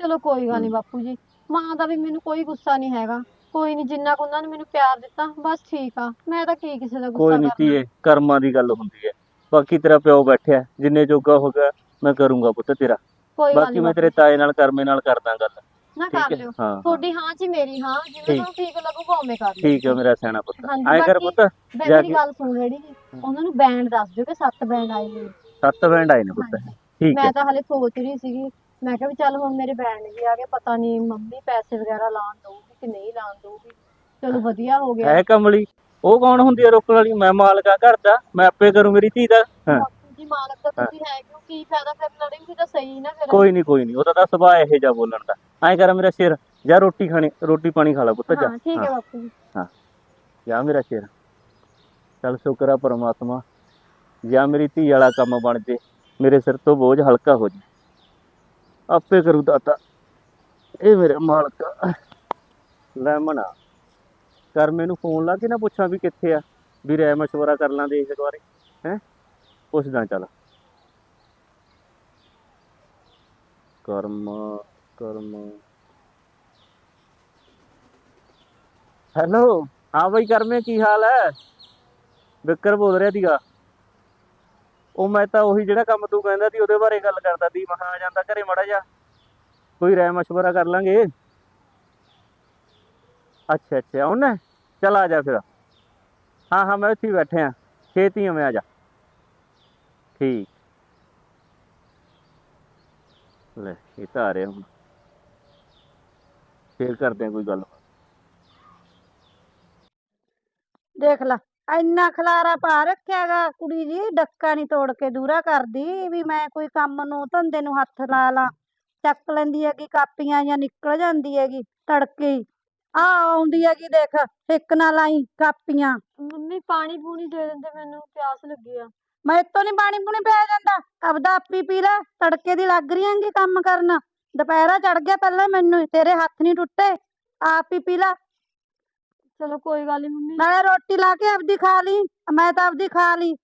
ਚਲੋ ਕੋਈ ਗੱਲ ਨਹੀਂ। ਬਾਪੂ ਜੀ ਮਾਂ ਦਾ ਵੀ ਮੈਨੂੰ ਕੋਈ ਗੁੱਸਾ ਨਹੀਂ ਹੈਗਾ। ਕੋਈ ਨਹੀਂ ਜਿੰਨਾ ਕੁ ਉਹਨਾਂ ਨੇ ਮੈਨੂੰ ਪਿਆਰ ਦਿੱਤਾ ਬਸ ਠੀਕ ਆ। ਮੈਂ ਤਾਂ ਕੀ ਕਿਸੇ ਦਾ ਕੋਈ ਗੁੱਸਾ ਨਹੀਂ ਕਰਨਾ। ਧੀਏ ਕਰਮਾਂ ਦੀ ਗੱਲ ਹੁੰਦੀ ਹੈ ਬਾਕੀ ਤੇਰਾ ਪਿਓ ਬੈਠਿਆ ਜਿੰਨੇ ਜੋਗਾ ਹੋਗਾ ਮੈਂ ਕਰੂੰਗਾ ਪੁੱਤ ਤੇਰਾ। ਕੋਈ ਗੱਲ ਬਾਕੀ ਨਹੀਂ ਮੈਂ ਤੇਰੇ ਤਾਏ ਨਾਲ ਕਰਮੇ ਨਾਲ ਕਰਦਾ ਗੱਲ। ਨਾ ਠੀਕ ਕਰ ਹੈ? ਲਿਓ। ਹਾਂ ਤੁਹਾਡੀ ਹਾਂ ਚ ਹੀ ਮੇਰੀ ਹਾਂ ਜਿਵੇਂ ਠੀਕ। ਤੁਹਾਨੂੰ ਠੀਕ ਲੱਗੂਗਾ ਉਵੇਂ ਕਰ ਲਿਓ। ਠੀਕ ਹੈ ਮੇਰਾ ਸਿਆਣਾ ਪੁੱਤ। ਹਾਂਜੀ, ਐਂ ਕਰ ਬਾਕੀ- ਪੁੱਤ ਬੈ- ਜਾ ਮੇਰੀ ਕੇ- ਗੱਲ ਸੁਣ ਰੇੜੀ ਜੀ ਉਹਨਾਂ ਨੂੰ ਬੈਂਡ ਦੱਸ ਦਿਓ ਕਿ ਸੱਤ ਬੈਂਡ ਆਏ ਨੇ। ਸੱਤ ਬੈਂਡ ਆਏ ਨੇ ਪੁੱਤ। ਹਾਂਜੀ। ਠੀਕ ਹੈ। ਮੈਂ ਤਾਂ ਹਲੇ ਸੋਚ ਰਹੀ ਸੀਗੀ ਮੈਂ ਕਿਹਾ ਵੀ ਚੱਲ ਹੁਣ ਮੇਰੇ ਬੈਂਡ ਵੀ ਆ ਗਏ ਪਤਾ ਨਹੀਂ ਮੰਮੀ ਪੈਸੇ ਵਗੈਰਾ ਲਾਉਣ ਦਊਗੀ ਕਿ ਨਹੀਂ ਲਾਉਣ ਦਊਗੀ। ਚਲੋ ਵਧੀਆ ਹੋ ਗਿਆ। ਹੈ ਕਮਲੀ ਉਹ ਕੌਣ ਹੁੰਦੀ ਹੈ ਰੋਕਣ ਵਾਲੀ? ਮੈਂ ਮਾਲਕਾ ਘਰ ਦਾ ਮੈਂ ਆਪੇ ਕਰੂੰ ਮੇਰੀ ਧੀ ਦਾ। ਹਾਂ। ਬਾਪੂ ਜੀ ਮਾਲਕ ਤਾਂ ਤੁਸੀਂ ਹੈ ਕਿਉਂ? ਕੀ ਫਾਇਦਾ ਫਿਰ ਲੜੇਂਗੇ ਤਾਂ ਸਹੀ ਨਾ ਫਿਰ। ਕੋਈ ਨਹੀਂ ਕੋਈ ਨਹੀਂ ਉਹਦਾ ਤਾਂ ਸੁਭਾਅ ਇਹੋ ਜਿਹਾ ਬੋਲਣ ਦਾ। ਐਂ ਕਰ ਮੇਰਾ ਸਿਰ ਜਾ ਰੋਟੀ ਖਾਣੀ ਰੋਟੀ ਪਾਣੀ ਖਾ ਲੈ ਪੁੱਤ ਜਾ। ਹਾਂ ਠੀਕ ਹੈ ਹਾਂ। ਬਾਪੂ ਜੀ। ਜਾ ਮੇਰਾ ਸਿਰ। ਚੱਲ ਸ਼ੁਕਰ ਆ ਪਰਮਾਤਮਾ ਜਾਂ ਮੇਰੀ ਧੀ ਵਾਲਾ ਕੰਮ ਬਣ ਜੇ ਮੇਰੇ ਸਿਰ ਤੋਂ ਬੋਝ ਹਲਕਾ ਹੋ ਜੇ। ਆਪੇ ਕਰੂ ਦਾਤਾ। ਇਹ ਮੇਰੇ ਮਾਲਕ। ਲੈ ਮਨਾ। ਕਰ ਮੈਨੂੰ ਫੋਨ ਲਾ ਕੇ ਨਾ ਪੁੱਛਾਂ ਵੀ ਕਿੱਥੇ ਆ, ਵੀ ਰਾਏ ਮਸ਼ਵਰਾ ਕਰ ਲਾਂਦੇ ਇਸ ਬਾਰੇ ਹੈ? ਪੁੱਛਦਾ ਚੱਲ। ਕਰਮ ਕਰਮ। ਹੈਲੋ ਹਾਂ ਬਈ ਕਰਮੇ, ਕੀ ਹਾਲ ਹੈ ਵਿਕਰ ਬੋਲ ਰਿਹਾ ਸੀਗਾ। ਉਹ ਮੈਂ ਤਾਂ ਉਹੀ ਜਿਹੜਾ ਕੰਮ ਤੂੰ ਕਹਿੰਦਾ ਸੀ, ਉਹਦੇ ਬਾਰੇ ਗੱਲ ਕਰਦਾ ਸੀ। ਮੈਂ ਆ ਜਾਂਦਾ ਘਰੇ ਮੜਾ ਜਾ ਕੋਈ ਰਾਏ ਮਸ਼ਵਰਾ ਕਰ ਲਾਂਗੇ। ਅੱਛਾ ਅੱਛਾ ਉਹਨੇ ਚਲ ਆ ਜਾ ਫਿਰ। ਹਾਂ ਹਾਂ, ਮੈਂ ਉੱਥੇ ਹੀ ਬੈਠੇ ਆ। ਛੇਤੀ ਆ ਆ ਜਾ। ਠੀਕ। ਲੈ, ਇਹ ਤਾਂ ਆ ਰਿਹਾ ਹੁਣ। ਫੇਰ ਕਰਦੇ ਆ ਕੋਈ ਗੱਲ। ਦੇਖ ਲਾ, ਇੰਨਾ ਖਲਾਰਾ ਪਾ ਰੱਖਿਆਗਾ ਕੁੜੀ ਜੀ, ਡੱਕਾ ਨਹੀਂ ਤੋੜ ਕੇ ਦੂਰਾ ਕਰਦੀ ਵੀ ਮੈਂ ਕੋਈ ਕੰਮ ਨੂੰ ਧੰਦੇ ਨੂੰ ਹੱਥ ਲਾ ਲਾਂ। ਚੱਕ ਲੈਂਦੀ ਹੈਗੀ, ਕਾਪੀਆਂ ਜਾਂ ਨਿਕਲ ਜਾਂਦੀ ਹੈਗੀ ਤੜਕੇ ਹੀ। ਆ ਆਉਂਦੀ ਹੈਗੀ ਦੇਖ ਇੱਕ ਨਾ ਲਾਈ ਕਾਪੀਆਂ। ਮੰਮੀ ਪਾਣੀ ਪੂਣੀ ਦੇ ਦਿੰਦੇ ਮੈਨੂੰ ਪਿਆਸ ਲੱਗੀ ਆ। ਮੈਂ ਇੱਥੋਂ ਨਹੀਂ ਪਾਣੀ ਪੂਣੀ ਪਿਆ ਜਾਂਦਾ। ਆਪਦਾ ਆਪੀ ਪੀ ਲੈ ਤੜਕੇ ਦੀ ਲੱਗ ਰਹੀ ਹੈਗੀ ਕੰਮ ਕਰਨ। ਦੁਪਹਿਰਾ ਚੜ ਗਿਆ ਪਹਿਲਾਂ ਮੈਨੂੰ ਤੇਰੇ ਹੱਥ ਨਹੀਂ ਟੁੱਟੇ। ਆਪ ਹੀ ਪੀ ਲੈ। ਚਲੋ ਕੋਈ ਗੱਲ ਨਹੀਂ ਮੰਮੀ। ਨਾਲੇ ਰੋਟੀ ਲਾ ਕੇ ਆਪਦੀ ਖਾ ਲਈ ਮੈਂ ਤਾਂ ਆਪਦੀ ਖਾ ਲਈ।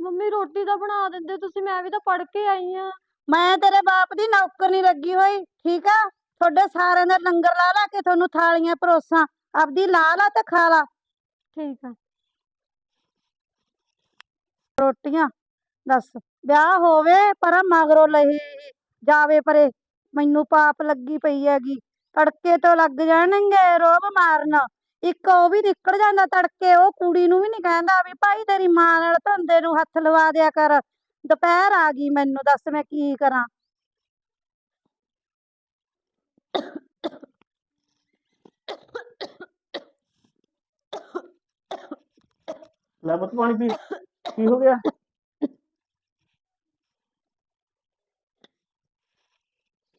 ਮੰਮੀ ਰੋਟੀ ਤਾਂ ਬਣਾ ਦਿੰਦੇ ਤੁਸੀਂ ਮੈਂ ਵੀ ਤਾਂ ਪੜ ਕੇ ਆਈ ਆ। ਮੈਂ ਤੇਰੇ ਬਾਪ ਦੀ ਨੌਕਰ ਨਹੀਂ ਲੱਗੀ ਹੋਈ ਠੀਕ ਆ? ਤੁਹਾਡੇ ਸਾਰਿਆਂ ਦਾ ਲੰਗਰ ਲਾ ਲਾ ਕੇ ਤੁਹਾਨੂੰ ਥਾਲੀਆਂ ਪਰੋਸਾਂ ਆਪਦੀ ਲਾ ਲਾ ਤੇ ਖਾ ਲਾ। ਠੀਕ ਆ। ਰੋਟੀਆਂ ਦੱਸ ਵਿਆਹ ਹੋਵੇ ਪਰ ਮਗਰੋਂ ਲਈ ਜਾਵੇ ਪਰੇ ਮੈਨੂੰ ਪਾਪ ਲੱਗੀ ਪਈ ਹੈਗੀ। ਤੜਕੇ ਤੋਂ ਲੱਗ ਜਾਣਗੇ ਰੋਬ ਮਾਰਨ। ਇੱਕ ਉਹ ਵੀ ਨਿਕਲ ਜਾਂਦਾ ਤੜਕੇ ਉਹ ਕੁੜੀ ਨੂੰ ਵੀ ਨਹੀਂ ਕਹਿੰਦਾ ਵੀ ਭਾਈ ਤੇਰੀ ਮਾਂ ਨਾਲ ਧੰਦੇ ਨੂੰ ਹੱਥ ਲਵਾ ਦਿਆ ਕਰ। ਦੁਪਹਿਰ ਆ ਗਈ ਮੈਨੂੰ ਦੱਸ ਮੈਂ ਕੀ ਕਰਾਂ। ਲੈ ਪੁੱਤ ਪਾਣੀ ਪੀ। ਕੀ ਹੋ ਗਿਆ?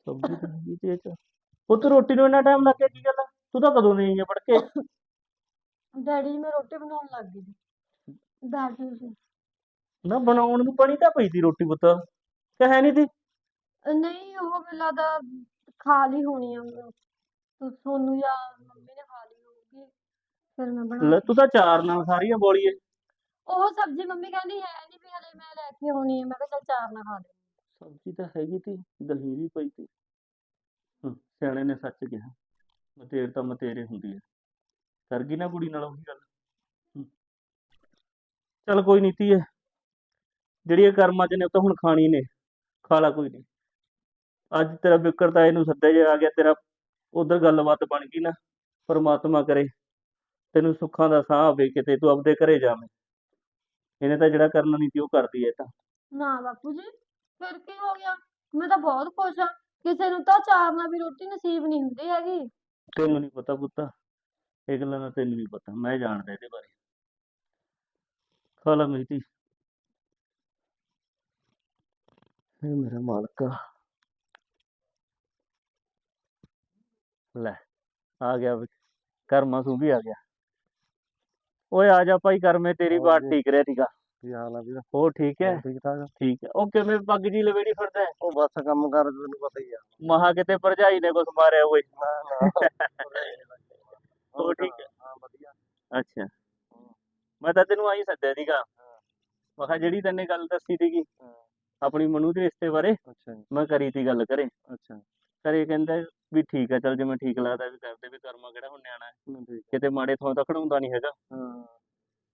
ਸਬਜ਼ੀ ਤਾਂ ਹੈਗੀ ਤੇ ਚ। ਪੁੱਤ ਰੋਟੀ ਨੂੰ ਇੰਨਾ ਟਾਈਮ ਲੱਗ ਗਿਆ ਕੀ ਗੱਲ ਆ? ਤੂੰ ਤਾਂ ਕਦੋਂ ਨਹੀਂ ਆਈ ਪੜ ਕੇ? ਡੈਡੀ ਜੀ ਮੈਂ ਰੋਟੀ ਬਣਾਉਣ ਲੱਗ ਗਈ। ਸੀ ਤੁਸੀਂ। ਨਾ ਬਣਾਉਣ ਨੂੰ ਬਣੀ ਤਾਂ ਪਈ ਸੀ ਰੋਟੀ ਪੁੱਤ। ਕਹੇ ਨਹੀਂ ਤੀ ਨਹੀਂ ਉਹ ਮੈਨੂੰ ਲੱਗਦਾ ਖਾ ਲਈ ਹੋਣੀ ਆ ਤੁ- ਤੁਹਾਨੂੰ ਜਾਂ ਮੰਮੀ ਨੇ ਖਾ ਲਈ ਹੋਊਗੀ। ਫਿਰ ਮੈਂ ਬਣਾ ਲੈ ਤੂੰ ਤਾਂ ਚਾਰ ਨਾਲ ਸਾਰੀਆਂ ਬੋਲੀਏ। ਉਹ ਸਬਜ਼ੀ ਮੰਮੀ ਕਹਿੰਦੀ ਹੈ ਨਹੀਂ ਵੀ ਹਲੇ ਮੈਂ ਲੈ ਕੇ ਆਉਣੀ ਹੈ ਮੈਂ ਕਿਹਾ ਚੱਲ ਚਾਰ ਨਾ ਖਾ ਲੈ ਸਬਜ਼ੀ ਤਾਂ ਹੈਗੀ ਤੀ ਦਹੀਂ ਵੀ ਪਈ ਤੀ। ਹੂੰ, ਸਿਆਣੇ ਨੇ ਸੱਚ ਕਿਹਾ। ਮਤੇਰ ਤਾਂ ਮਤੇਰੇ ਹੁੰਦੀ ਹੈ ਕਰ ਗਈ ਨਾ ਕੁੜੀ ਨਾਲ ਉਹੀ ਗੱਲ। ਹੂੰ। ਚੱਲ ਕੋਈ ਨਹੀਂ ਧੀਏ। ਜਿਹੜੀ ਇਹ ਕਰਮਾਂ ਚ ਨੇ ਉਹ ਤਾਂ ਹੁਣ ਖਾਣੀ ਨੇ। ਖਾ ਲਾ ਕੋਈ ਨਹੀਂ ਅੱਜ ਤੇਰਾ ਵਿਕਰ ਤਾਂ ਇਹਨੂੰ ਸੱਦਿਆ ਜੇ ਆ ਗਿਆ ਤੇਰਾ ਉਧਰ ਗੱਲਬਾਤ ਬਣ ਗਈ ਨਾ ਪਰਮਾਤਮਾ ਕਰੇ ਤੈਨੂੰ ਸੁੱਖਾਂ ਦਾ ਸਾਹ ਆਵੇ ਕਿਤੇ ਤੂੰ ਆਪਦੇ ਘਰੇ ਜਾਵੇਂ ਇਹਨੇ ਤਾਂ ਜਿਹੜਾ ਕਰਨਾ ਨਹੀਂ ਸੀ ਉਹ ਕਰਦੀ ਇਹ ਤਾਂ। ਨਾ ਬਾਪੂ ਜੀ ਫਿਰ ਕੀ ਹੋ ਗਿਆ? ਮੈਂ ਤਾਂ ਬਹੁਤ ਖੁਸ਼ ਹਾਂ। ਕਿਸੇ ਨੂੰ ਤਾਂ ਚਾਰ ਨਾਲ ਵੀ ਰੋਟੀ ਨਸੀਬ ਨਹੀਂ ਹੁੰਦੀ ਹੈਗੀ। ਤੈਨੂੰ ਨਹੀਂ ਪਤਾ ਪੁੱਤਾ ਇਹ ਗੱਲਾਂ ਦਾ ਤੈਨੂੰ ਨਹੀਂ ਪਤਾ ਮੈਂ ਜਾਣਦਾ ਇਹਦੇ ਬਾਰੇ। ਖਾ ਲਾ ਮੇਰੀ ਇਹ ਮੇਰਾ ਮਾਲਕਾ ਲੈ ਆ ਗਿਆ ਕਰਮਾ ਸੂ ਵੀ ਆ ਗਿਆ। ਓਏ ਆ ਜਾ ਭਾਈ ਕਰਮੇ ਤੇਰੀ ਬਾਤ। ਠੀਕ ਰਿਹਾ ਠੀਕਾ ਕੀ ਹਾਲ ਆ ਵੀਰ? ਹੋਰ ਠੀਕ ਹੈ? ਠੀਕ ਠਾਕ ਠੀਕ ਹੈ। ਉਹ ਕਿਵੇਂ ਪੱਗ ਜੀ ਲਵੇੜੀ ਫਿਰਦਾ ਹੈ? ਉਹ ਬਸ ਕੰਮ ਕਰ ਤੈਨੂੰ ਪਤਾ ਹੀ ਆ। ਮਹਾ ਕਿਤੇ ਭਰਜਾਈ ਨੇ ਕੁਛ ਮਾਰਿਆ ਓਏ ਨਾ ਨਾ ਹੋਰ ਠੀਕ ਹੈ? ਹਾਂ ਵਧੀਆ। ਅੱਛਾ। ਮੈਂ ਤਾਂ ਤੈਨੂੰ ਆਈ ਸੱਦਿਆ ਸੀਗਾ। ਮੈਂ ਕਿਹਾ ਜਿਹੜੀ ਤੈਨੇ ਗੱਲ ਦੱਸੀ ਸੀਗੀ। ਆਪਣੀ ਮਨੂ ਦੇ ਰਿਸ਼ਤੇ ਬਾਰੇ ਅੱਛਾ ਮੈਂ ਕਰੀ ਤੀ ਗੱਲ ਕਰੇ ਅੱਛਾ। ਕਰੇ ਕਹਿੰਦਾ ਵੀ ਠੀਕ ਆ ਚੱਲ ਜਿਵੇਂ ਠੀਕ ਲੱਗਦਾ ਵੀ ਕਰਦੇ ਵੀ ਕਰਮਾ ਕਿਹੜਾ ਹੁਣ ਨਿਆਣਾ ਹੈ ਨਾ ਕਿਤੇ ਮਾੜੇ ਥਾਂ ਤਾਂ ਖੜਾਉਂਦਾ ਨਹੀਂ ਹੈਗਾ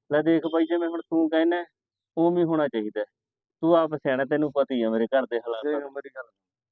ਲੈ ਦੇਖ ਬਾਈ ਜਿਵੇਂ ਹੁਣ ਤੂੰ ਕਹਿੰਦਾ ਉਵੇਂ ਹੀ ਹੋਣਾ ਚਾਹੀਦਾ ਹੈ। ਤੂੰ ਆਪ ਸਿਆਣਾ ਤੈਨੂੰ ਪਤਾ ਹੀ ਆ ਮੇਰੇ ਘਰ ਦੇ ਹਾਲਾਤ ਦੇਖ। ਮੇਰੀ ਗੱਲ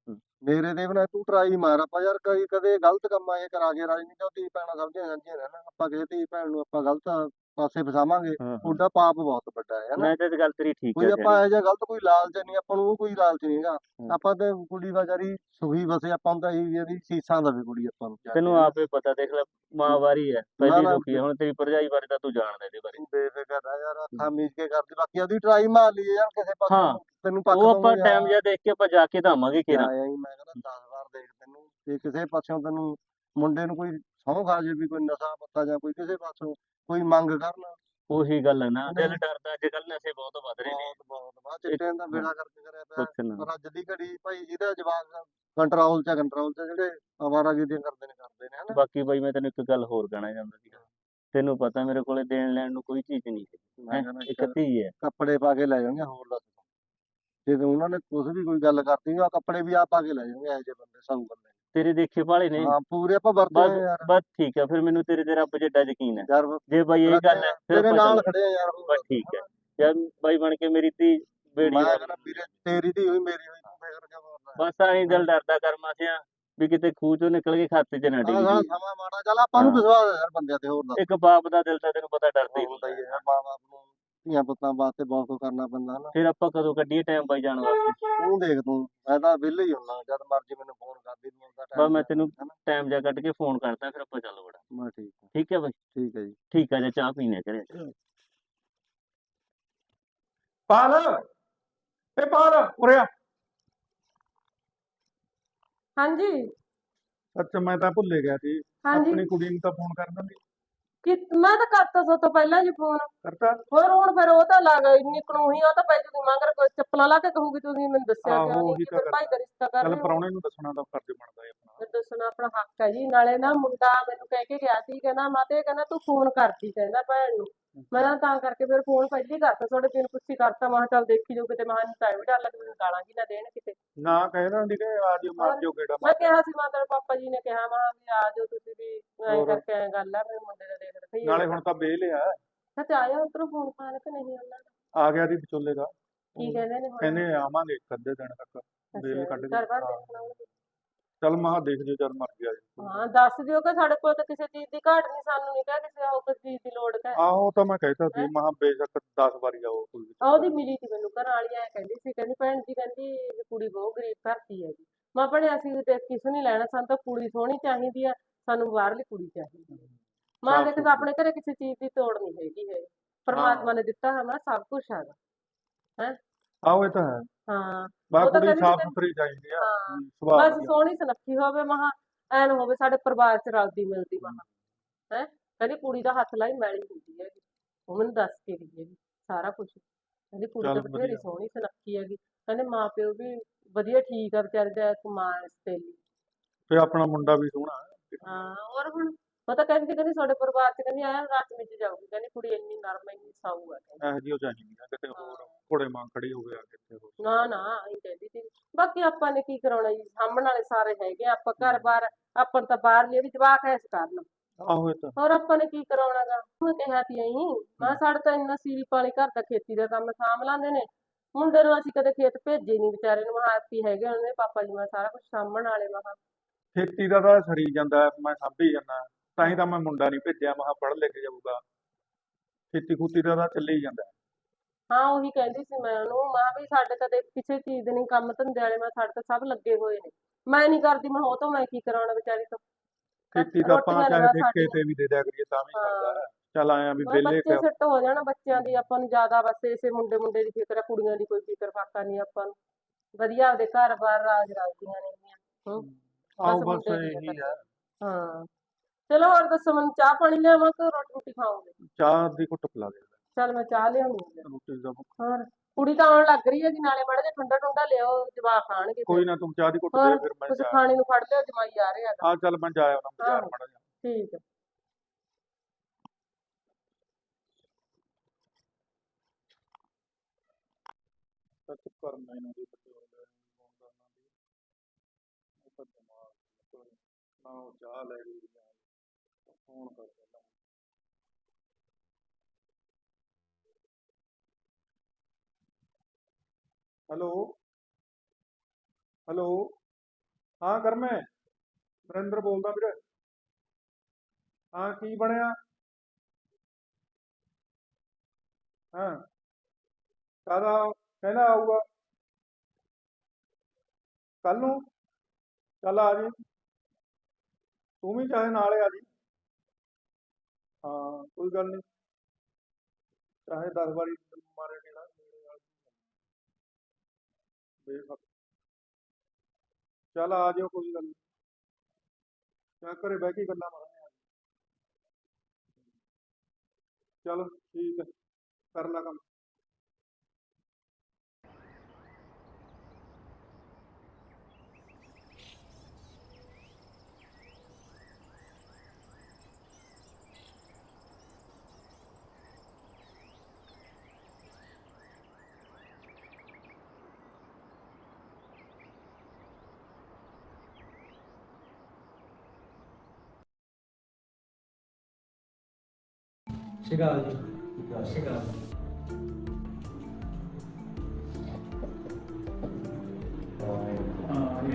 ਹੂੰ। ਮੇਰੇ ਦੇ ਬਣਾ ਤੂੰ ਟਰਾਈ ਮਾਰ ਆਪਾਂ ਯਾਰ ਕਈ ਕਦੇ ਗਲਤ ਕੰਮ ਆਏ ਕਰਾ ਕੇ ਰਾਜੀ ਨਹੀਂ ਤਾਂ ਧੀ ਭੈਣਾਂ ਸਮਝੀਆਂ ਜਾਂਦੀਆਂ ਨੇ ਨਾ ਆਪਾਂ ਕਿਸੇ ਧੀ ਭੈਣ ਨੂੰ ਆਪਾਂ ਗਲਤ ਪਾਸੇ ਫਸਾਵਾਂਗੇ। ਹਾਂ ਉਹਦਾ ਪਾਪ ਬਹੁਤ ਵੱਡਾ ਹੈ ਨਾ? ਮੈਂ ਤਾਂ ਇਹ ਗੱਲ ਤੇਰੀ ਠੀਕ ਕੋਈ ਹੈ ਆਪਾਂ ਇਹੋ ਜਿਹਾ ਗਲਤ ਕੋਈ ਲਾਲਚ ਨਹੀਂ ਆਪਾਂ ਨੂੰ ਉਹ ਕੋਈ ਲਾਲਚ ਨਹੀਂਗਾ ਹੂੰ। ਆਪਾਂ ਤੇ ਕੁੜੀ ਵਿਚਾਰੀ ਸੁਖੀ ਵਸੇ ਆਪਾਂ ਨੂੰ ਤਾਂ ਇਹੀ ਵੀ ਸੀਸਾਂ ਦਾ ਵੀ ਕੁੜੀ ਆਪਾਂ ਨੂੰ ਜਾ ਤੈਨੂੰ। ਆਪੇ ਪਤਾ ਦੇਖ ਲੈ ਮਾਂ ਵਾਰੀ ਹੈ ਪਹਿਲੀ ਨਾ, ਦੁਖੀ ਹੈ ਹੁਣ ਤੇਰੀ ਭਰਜਾਈ ਬਾਰੇ ਤਾਂ ਤੂੰ ਜਾਣਦਾ ਇਹਦੇ ਬਾਰੇ। ਤੂੰ ਬੇਫਿਕਰ ਆ ਯਾਰ ਅੱਖਾਂ ਮੀਚ ਕੇ ਕਰਦੀ ਬਾਕੀ ਉਹਦੀ ਟਰਾਈ ਮਾਰ ਲਈਏ ਯਾਰ ਕਿਸੇ ਪਾਸੇ ਹਾਂ। ਤੈਨੂੰ ਪੱਕ ਉਹ ਆਪਾਂ ਟਾਈਮ ਜਿਹਾ ਦੇਖ ਕੇ ਆਪਾਂ ਜਾ ਕੇ ਤਾਂ ਆਵਾਂਗੇ ਕਿਹੜਾ ਆਇਆ ਹੀ ਮੈਂ ਕਹਿੰਦਾ 10 ਵਾਰ ਦੇਖ ਤੈਨੂੰ ਜੇ ਕਿਸੇ ਪਾਸਿਓਂ ਤੈਨੂੰ ਮੁੰਡੇ ਨੂੰ ਕੋਈ ਸਹੁੰ ਖਾ ਜੇ ਵੀ ਕੋਈ ਨਸ਼ਾ ਪੱਤਾ ਜਾਂ ਕੋਈ ਕਿਸੇ ਪਾਸੋਂ ਕੋਈ ਮੰਗ ਕਰਨ। ਉਹੀ ਗੱਲ ਹੈ ਨਾ ਦਿਲ। ਡਰਦਾ ਅੱਜ ਕੱਲ ਨਸ਼ੇ ਬਹੁਤ ਵੱਧ ਰਹੇ ਨੇ। ਬਹੁਤ ਬਹੁਤ ਬਾਅਦ ਚਿੱਟੇ ਦਾ ਬੇੜਾ ਕਰਕੇ ਕਰਿਆ ਪਿਆ। ਪਰ ਅੱਜ ਦੀ ਘੜੀ ਭਾਈ ਜਿਹਦਾ ਜਵਾਬ ਕੰਟਰੋਲ ਚ ਕੰਟਰੋਲ ਚ ਜਿਹੜੇ ਅਵਾਰਾਗੀਰੀਆਂ ਕਰਦੇ ਨੇ ਕਰਦੇ ਨੇ ਹਨਾ? ਬਾਕੀ ਬਾਈ ਮੈਂ ਤੈਨੂੰ ਇੱਕ ਗੱਲ ਹੋਰ ਕਹਿਣਾ ਚਾਹੁੰਦਾ ਸੀਗਾ। ਤੈਨੂੰ ਪਤਾ ਮੇਰੇ ਕੋਲੇ ਦੇਣ ਲੈਣ ਨੂੰ ਕੋਈ ਚੀਜ਼ ਨਹੀਂ ਹੈ ਮੈਂ ਕਹਿੰਦਾ ਇੱਕ ਧੀ ਹੈ। ਕੱਪੜੇ ਪਾ ਕੇ ਲੈ ਜਾਣਗੇ ਹੋਰ ਦੱਸ। ਜੇ ਤੇ ਉਹਨਾਂ ਨੇ ਕੁਝ ਵੀ ਕੋਈ ਗੱਲ ਕਰਤੀ ਆ ਕੱਪੜੇ ਵੀ ਆ ਪਾ ਕੇ ਲੈ ਜਾਣਗੇ ਇਹੋ ਜਿਹੇ ਬੰਦੇ ਸਭ ਬੰਦੇ। ਤੇਰੇ ਦੇਖੇ ਭਾਲੇ ਨੇ। ਹਾਂ ਪੂਰੇ ਆਪਾਂ ਵਰਤੇ ਬਸ ਆ ਯਾਰ। ਬਸ ਠੀਕ ਹੈ ਫਿਰ ਮੈਨੂੰ ਤੇਰੇ ਤੇ ਰੱਬ ਜਿੱਡਾ ਯਕੀਨ ਹੈ ਯਾਰ ਜੇ ਬਾਈ ਇਹ ਗੱਲ ਹੈ ਫਿਰ ਤੇਰੇ ਆਪਾਂ ਨਾਲ ਖੜੇ ਆ ਯਾਰ ਹੋਰ ਬਸ ਠੀਕ ਹੈ ਯਾਰ ਬਾਈ ਬਣ ਕੇ ਮੇਰੀ ਧੀ ਬੇੜੀ ਮੈਂ ਕਹਿੰਦਾ ਵੀਰੇ ਤੇਰੀ ਦੀ ਹੋਈ ਮੇਰੀ ਹੋਈ ਤੂੰ ਫਿਕਰ ਕਿਉਂ ਕਰਦਾ ਬਸ ਆਹੀਂ ਦਿਲ ਡਰਦਾ ਕਰਮਾ ਸਿਆ ਵੀ ਕਿਤੇ ਖੂਹ ਚੋਂ ਨਿਕਲ ਕੇ ਖਾਤੇ 'ਚ ਨਾ ਆਹ ਡਿੱਗ ਸਾਲਾ ਜੀ ਸਮਾਂ ਮਾੜਾ ਚੱਲ ਆਪਾਂ ਨੂੰ ਹਾਂ। ਵਿਸ਼ਵਾਸ ਹੈ ਯਾਰ ਬੰਦਿਆਂ ਤੇ ਹੋਰ ਦੱਸ। ਇੱਕ ਬਾਪ ਦਾ ਦਿਲ ਤਾਂ ਤੈਨੂੰ ਪਤਾ ਡਰਦਾ ਹੀ ਹੁੰਦਾ ਹੁੰਦਾ ਹੀ ਹੈ ਮਾਂ ਬਾਪ ਨੂੰ ਧੀਆਂ ਪੁੱਤਾਂ ਵਾਸਤੇ ਬਹੁਤ ਕੁਝ ਕਰਨਾ ਪੈਂਦਾ ਹਨਾ। ਫਿਰ ਆਪਾਂ ਕਦੋਂ ਕੱਢੀਏ ਟਾਈਮ ਬਾਈ ਜਾਣ ਵਾਸਤੇ? ਤੂੰ ਦੇਖ ਤੂੰ ਮੈਂ ਤਾਂ ਵਿਹਲੇ ਹੀ ਹੁੰਨਾ ਜਦ ਮਰਜ਼ੀ ਮੈਨੂੰ ਫੋਨ ਕਰਦੀ ਤੂੰ ਉਹਦਾ ਬਸ ਟਾਈਮ ਮੈਂ ਤੈਨੂੰ ਟਾਈਮ ਜਾ ਕੱਢ ਕੇ ਫੋਨ ਕਰਦਾ ਫਿਰ ਆਪਾਂ ਚੱਲ ਵੜਾ। ਮੈਂ ਠੀਕ ਹੈ। ਠੀਕ ਹੈ ਬਾਈ? ਠੀਕ ਹੈ ਜੀ। ਠੀਕ ਹੈ ਜੇ ਚਾਹ ਪੀਣੇ ਕਰੇ ਪਾਲ! ਏ ਪਾਲ ਉਰੇ ਆ। ਹਾਂਜੀ। ਸੱਚ ਮੈਂ ਤਾਂ ਭੁੱਲੇ ਗਿਆ ਸੀ। ਹਾਂਜੀ। ਆਪਣੀ ਕੁੜੀ ਨੂੰ ਤਾਂ ਫੋਨ ਕਰ ਦਿੰਦੀ। ਕਿ ਮੈਂ ਤਾਂ ਕਰਤਾ ਸੋ ਤੋਂ ਪਹਿਲਾਂ ਜੀ ਫੋਨ। ਕਰਤਾ? ਹੋਰ ਹੁਣ ਫਿਰ ਉਹ ਤਾਂ ਲੱਗ ਇੰਨੀ ਕਨੂਹੀ ਉਹ ਤਾਂ ਪੈ ਜੂਗੀ ਮਗਰ ਕੋਈ ਚੱਪਲਾਂ ਲਾ ਕੇ ਕਹੂਗੀ ਤੁਸੀਂ ਮੈਨੂੰ ਦੱਸਿਆ ਆਹੋ, ਕਿਉਂ ਉਹੀ ਕਿ ਤਾਂ ਭਾਈ ਦਾ ਰਿਸ਼ਤਾ ਕਰ ਚੱਲ ਰਹੇ ਹੋ ਪਰੌਣੇ ਨੂੰ ਦੱਸਣਾ ਤਾਂ ਫਰਜ਼ ਬਣਦਾ ਹੈ ਆਪਣਾ। ਫਿਰ ਦੱਸਣਾ ਆਪਣਾ ਹੱਕ ਹੈ ਜੀ। ਨਾਲੇ ਨਾ ਮੁੰਡਾ ਮੈਨੂੰ ਕਹਿ ਕੇ ਗਿਆ ਸੀ ਕਹਿੰਦਾ ਮਾਤੇ ਕਹਿੰਦਾ ਤੂੰ ਫੋਨ ਕਰਤੀ ਕਹਿੰਦਾ ਭੈਣ ਨੂੰ। ਮੈਂ ਤਾਂ ਤਾਂ ਕਰਕੇ ਫਿਰ ਫੋਨ ਪਹਿਲੀ ਕਰਤਾ ਥੋੜੇ ਦਿਨ ਪੁੱਛੀ ਕਰਤਾ ਮੈਂ ਕਿਹਾ ਚੱਲ ਦੇਖੀ ਜੋ ਕਿਤੇ ਮੈਂ ਟਾਈਮ ਵੀ ਡਰ ਲੱਗ ਮੈਨੂੰ ਗਾਲਾਂ ਵੀ ਨਾ ਦੇਣ ਕਿਤੇ। ਨਾ ਕਹਿਣਾ ਹੁੰਦੀ ਕਿ ਆ ਜਿਓ ਮਾਰ ਜਿਓ ਕਿਹੜਾ ਮੈਂ ਕਿਹਾ ਸੀ ਮਾਤਾ ਪਾਪਾ ਜੀ ਨੇ ਕਿਹਾ ਮੈਂ ਕਿਹਾ ਵੀ ਆ ਜਾਓ ਤੁਸੀਂ ਵੀ ਐਂ ਹੋਰ। ਕਰਕੇ ਐਂ ਗੱਲ ਆ ਮੇਰੇ ਮੁੰਡੇ ਦਾ ਦੇਖ ਰਖਈ ਨਾਲੇ ਹੁਣ ਤਾਂ ਬੇਲ ਆ। ਸੱਚ ਆਇਆ ਉਧਰੋਂ ਫੋਨ ਫਾਨ ਕਿ ਨਹੀਂ ਉਹਨਾਂ ਦਾ ਆ ਗਿਆ ਦੀ ਵਿਚੋਲੇ ਦਾ। ਕੀ ਕਹਿੰਦੇ ਨੇ ਹੁਣ? ਕਹਿੰਦੇ ਆਵਾਂਗੇ ਇੱਕ ਅੱਧੇ ਦਿਨ ਤੱਕ। ਬੇਲ ਕੱਢ ਕੇ ਘਰ ਬਾਰ ਹਾਂ। ਦੇਖਣਾ ਉਹਨੇ। ਚੱਲ ਮਹਾ ਦੇਖ ਜਿਓ ਜਦ ਮਰਜ਼ੀ ਆ ਜਾਓ ਹਾਂ ਦੱਸ ਦਿਓ ਕਿ ਸਾਡੇ ਕੋਲ ਤਾਂ ਕਿਸੇ ਚੀਜ਼ ਦੀ ਘਾਟ ਨਹੀਂ ਸਾਨੂੰ ਨਹੀਂ ਕਹ ਕਿਸੇ ਹੋਰ ਕੋਈ ਚੀਜ਼ ਦੀ ਲੋੜ ਹੈ ਆਹੋ ਉਹ ਤਾਂ ਮੈਂ ਕਹਿਤਾ ਸੀ ਮਹਾ ਬੇਸ਼ੱਕ 10 ਵਾਰੀ ਆਓ ਕੋਈ ਵੀ। ਉਹਦੀ ਮਿਲੀ ਸੀ ਮੈਨੂੰ ਘਰ ਵਾਲੀ ਐ ਕਹਿੰਦੀ ਸੀ ਕਹਿੰਦੀ ਭੈਣ ਜੀ ਕਹਿੰਦੀ ਵੀ ਕੁੜੀ ਬਹੁਤ ਗਰੀਬ ਘਰ ਦੀ ਹੈਗੀ। ਮੈਂ ਪੜਿਆ ਸੀ ਤੇ ਕਿਸ ਨਹੀਂ ਲੈਣਾ ਸਾਨੂੰ ਤਾਂ ਕੁੜੀ ਸੋਹਣੀ ਚਾਹੀਦੀ ਆ ਸਾਨੂੰ ਬਾਹਰਲੀ ਕੁੜੀ ਚਾਹੀਦੀ ਆ। ਮਾਂ ਸੁਥਰੀ। ਆਪਣੇ ਘਰੇ ਕਿਸੇ ਚੀਜ਼ ਦੀ ਤੋੜ ਨਹੀਂ ਹੈਗੀ ਹੈ ਪਰਮਾਤਮਾ ਨੇ ਦਿੱਤਾ ਹੈ ਸਭ ਕੁਝ ਹੈਗਾ। ਆਹੋ ਇਹ ਤਾਂ ਹੈ। ਹਾਂ। ਬਾ ਉਹ ਤਾਂ ਕੁੜੀ ਕਹਿੰਦੀ ਸਾਫ਼ ਸੁਥਰੀ ਚਾਹੀਦੀ ਆ। ਹਾਂ। ਸੁਭਾਅ ਬਸ ਵਧੀਆ। ਸੋਹਣੀ ਸੁਨੱਖੀ ਹੋਵੇ ਮਹਾ ਐਨ ਹੋਵੇ ਸਾਡੇ ਪਰਿਵਾਰ ਚ ਰਲਦੀ ਮਿਲਦੀ ਮਹਾ। ਹੈ। ਕਹਿੰਦੀ ਕੁੜੀ ਦਾ ਹੱਥ ਲਾਈ ਮੈਲੀ ਹੁੰਦੀ ਹੈਗੀ। ਉਹ ਮੈਨੂੰ ਦੱਸ ਕੇ ਗਈ ਹੈਗੀ ਸਾਰਾ ਕੁਝ ਕਹਿੰਦੀ ਕੁੜੀ ਤਾਂ ਚੱਲ ਬਥੇਰੀ ਵਧੀਆ। ਸੋਹਣੀ ਸੁਨੱਖੀ ਹੈਗੀ। ਕਹਿੰਦੇ ਮਾਂ ਪਿਓ ਵੀ ਵਧੀਆ ਠੀਕ ਆ ਵਿਚਾਰੇ ਦਾ ਇੱਕ ਮਾਂ ਇਸ ਤੇ ਤੇ ਆਪਣਾ ਮੁੰਡਾ ਵੀ ਸੋਹਣਾ। ਹਾਂ ਔਰ ਹੁਣ ਉਹ ਤਾਂ ਕਹਿੰਦੀ ਕਹਿੰਦੀ ਤੁਹਾਡੇ ਪਰਿਵਾਰ ਚ ਕਹਿੰਦੀ ਆਇਆ ਰਾਤ ਵਿੱਚ ਜਾਊਗੀ। ਕਹਿੰਦੀ ਕੁੜੀ ਇੰਨੀ ਨਰਮ ਇੰਨੀ ਸਾਊ ਆ ਕਹਿੰਦੀ। ਇਹੋ ਜਿਹੀ ਉਹ ਚਾਹੀਦੀ ਆ ਕਿਤੇ ਹੋਰ ਘੋੜੇ ਵਾਂਗ ਖੜੀ ਹੋਵੇ ਆ ਕਿਤੇ ਹੋਰ। ਨਾ ਨਾ ਇਹ ਕਹਿੰਦੀ ਸੀ। ਬਾਕੀ ਆਪਾਂ ਨੇ ਕੀ ਕਰਾਉਣਾ ਜੀ? ਸਾਹਮਣ ਵਾਲੇ ਸਾਰੇ ਹੈਗੇ ਆ, ਆਪਾਂ ਘਰ-ਬਾਰ ਆਪਾਂ ਨੂੰ ਤਾਂ ਬਾਹਰ ਲਈ ਵੀ ਜਵਾਕ ਐਸ ਕਰਨ। ਆਹੋ ਇਹ ਤਾਂ। ਹੋਰ ਆਪਾਂ ਨੇ ਕੀ ਕਰਾਉਣਾਗਾ? ਮੈਂ ਕਿਹਾ ਤੀ ਅਹੀਂ ਮੈਂ ਸਾਡੇ ਤਾਂ ਇੰਨਾ ਸੀਰੀ ਪਾਲੀ ਘਰ ਦਾ ਖੇਤੀ ਦਾ ਕੰਮ ਸਾਂਭ ਲਾਂਦੇ ਨੇ। ਮੁੰਡੇ ਨੂੰ ਅਸੀਂ ਕਦੇ ਖੇਤ ਭੇਜੇ ਨਹੀਂ ਵਿਚਾਰੇ ਨੂੰ ਹਾਥੀ ਹੈਗੇ ਉਹਨੇ ਪਾਪਾ ਜੀ ਮੈਂ ਸਾਰਾ ਕੁਝ ਸਾਂਭਣ ਵਾਲੇ ਮਹਾ ਖੇਤੀ ਦਾ ਤਾਂ ਸਰੀ ਜਾਂਦਾ ਮੈਂ ਸਾਂਭੀ ਜਾਂਦਾ। ਤਾਂ ਹੀ ਤਾਂ ਮੈਂ ਮੁੰਡਾ ਨਹੀਂ ਭੇਜਿਆ ਮਹਾ ਪੜ੍ਹ ਲਿਖ ਜਾਊਗਾ। ਖੇਤੀ ਖੂਤੀ ਦਾ ਤਾਂ ਚੱਲੀ ਜਾਂਦਾ। ਹਾਂ ਉਹੀ ਕਹਿੰਦੀ ਸੀ ਮੈਂ ਉਹਨੂੰ ਮਾਂ ਵੀ ਸਾਡੇ ਕਦੇ ਕਿਸੇ ਚੀਜ਼ ਦੇ ਨਹੀਂ ਕੰਮ ਧੰਦੇ ਵਾਲੇ ਮੈਂ ਸਾਡੇ ਤਾਂ ਸਭ ਲੱਗੇ ਹੋਏ ਨੇ। ਮੈਂ ਨਹੀਂ ਕਰਦੀ ਮੈਂ ਉਹ ਤੋਂ ਮੈਂ ਕੀ ਕਰਾਉਣਾ ਵਿਚਾਰੀ ਤੋਂ। ਖੇਤੀ ਦਾ ਆਪਾਂ ਚਾਹੇ ਠੇਕੇ। ਤੇ ਵੀ ਦੇ ਦਿਆ ਕਰੀਏ ਤਾਂ ਵੀ ਹੈ। ਚੱਲ ਆਇਆ ਵੀ ਵਿਹਲੇ ਬੱਚੇ ਸੈੱਟ ਹੋ ਜਾਣ ਬੱਚਿਆਂ ਦੀ ਆਪਾਂ ਨੂੰ ਜ਼ਿਆਦਾ ਬਸ ਇਸੇ ਮੁੰਡੇ ਮੁੰਡੇ ਦੀ ਫਿਕਰ ਆ ਕੁੜੀਆਂ ਦੀ ਕੋਈ ਫਿਕਰ ਫਾਕਾ ਨਹੀਂ ਆਪਾਂ ਨੂੰ। ਵਧੀਆ ਆਪਦੇ ਘਰ-ਬਾਰ ਰਾਜ ਰਾਜਦੀਆਂ ਨੇਗੀਆਂ ਹੂੰ। ਆਓ ਬਸ ਇਹੀ। ਹੈ ਹਾਂ। ਚਲੋ ਹੋਰ ਦੱਸੋ ਮੈਨੂੰ ਚਾਹ ਪਾਣੀ ਲਿਆਵਾਂ ਕਿ ਰੋਟੀ ਰੋਟੀ ਖਾਓਗੇ? ਚਾਹ ਦੀ ਘੁੱਟ ਪਿਲਾ ਦੇ। ਚੱਲ ਮੈਂ ਚਾਹ ਲਿਆਉਂਦੀ ਹਾਂ। ਰੋਟੀ ਦਾ ਹੋਰ ਕੁੜੀ ਤਾਂ ਆਉਣ ਲੱਗ ਰਹੀ ਹੈ ਜੀ ਨਾਲੇ ਮਾੜਾ ਜਿਹਾ ਠੰਡਾ ਠੰਡਾ ਲਿਆਓ ਜਵਾਕ ਖਾਣਗੇ ਕੋਈ ਨਾ ਤੂੰ ਚਾਹ ਦੀ ਘੁੱਟ ਹੋਰ ਦੇ ਫਿਰ ਮੈਂ ਕੁਝ ਜਾ ਖਾਣੇ ਨੂੰ ਫੜ ਲਿਓ ਜਮਾਈ ਆ ਰਿਹਾ ਹੈਗਾ ਆ ਚੱਲ ਮੈਂ ਜਾ ਆਉਣਾ ਬਾਜ਼ਾਰ ਹਾਂ। ਮਾੜਾ ਜਿਹਾ। ਠੀਕ ਹੈ ਸੱਚ ਕਰਨਾ ਇਹਨਾਂ ਦੀ ਗਏ ਫੋਨ ਕਰਨਾ ਦੀ। ਉਹ ਤਾਂ ਦਿਮਾਗ। ਨਾ ਉਹ ਚਾਹ ਲੈ ਗਈ ਨਾ ਫੋਨ ਕਰ ਦੇਣਾ ਹੈਲੋ? ਹੈਲੋ? ਹਾਂ ਕਰ ਮੈਂ ਨਰਿੰਦਰ ਬੋਲਦਾ ਵੀਰੇ। ਹਾਂ, ਕੀ ਬਣਿਆ? ਹਾਂ। ਕਾਹਦਾ ਕਹਿੰਦਾ ਆਊਗਾ? ਕੱਲ ਨੂੰ? ਚੱਲ ਆ ਜੀ। ਤੂੰ ਵੀ ਚਾਹੇ ਨਾਲੇ ਆ ਜੀ। ਹਾਂ ਕੋਈ ਗੱਲ ਨਹੀਂ ਚਾਹੇ 10 ਵਾਰੀ ਮਾਰੇ ਕਿਹੜਾ ਨੇੜੇ ਆ ਬੇਫਕ ਚੱਲ ਆ ਜਿਓ ਕੋਈ ਗੱਲ ਨਹੀਂ ਕਿਆ ਘਰੇ ਬਹਿ ਕੇ ਗੱਲਾਂ ਮਾਰਾਂਗੇ ਚਲੋ ਠੀਕ ਹੈ ਕਰ ਲਾ ਕੰਮ ਸ਼ਿਕਾਲ ਜੀ ਸ਼ਿਕਾਲ ਹਾਂ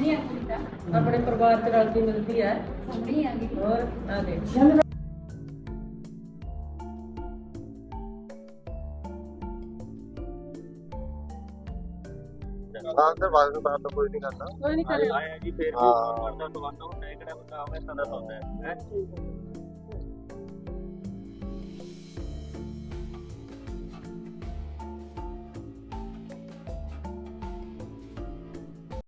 ਇਹ ਹੈ ਆਪਣੇ ਪਰਿਵਾਰ ਚ ਰਲਦੀ ਮਿਲਦੀ ਹੈ ਸੋਹਣੀ ਆ ਹੋਰ ਆ ਦੇ ਤਾਂ ਤੇ ਬਾਅਦ ਵਿੱਚ ਤਾਂ ਕੋਈ ਨਹੀਂ ਕਰਦਾ ਕੋਈ ਨਹੀਂ ਕਰੇ ਆਏ ਜੀ ਫੇਰ ਵੀ ਹਾਂ। ਫੋਨ ਕਰਦਾ ਤੁਹਾਨੂੰ ਹੁੰਦਾ ਇਹ ਕਿਹੜਾ ਬੰਦਾ ਆਵੇ ਸੰਦਾ ਹੁੰਦਾ ਹੈ ਹੈਂ?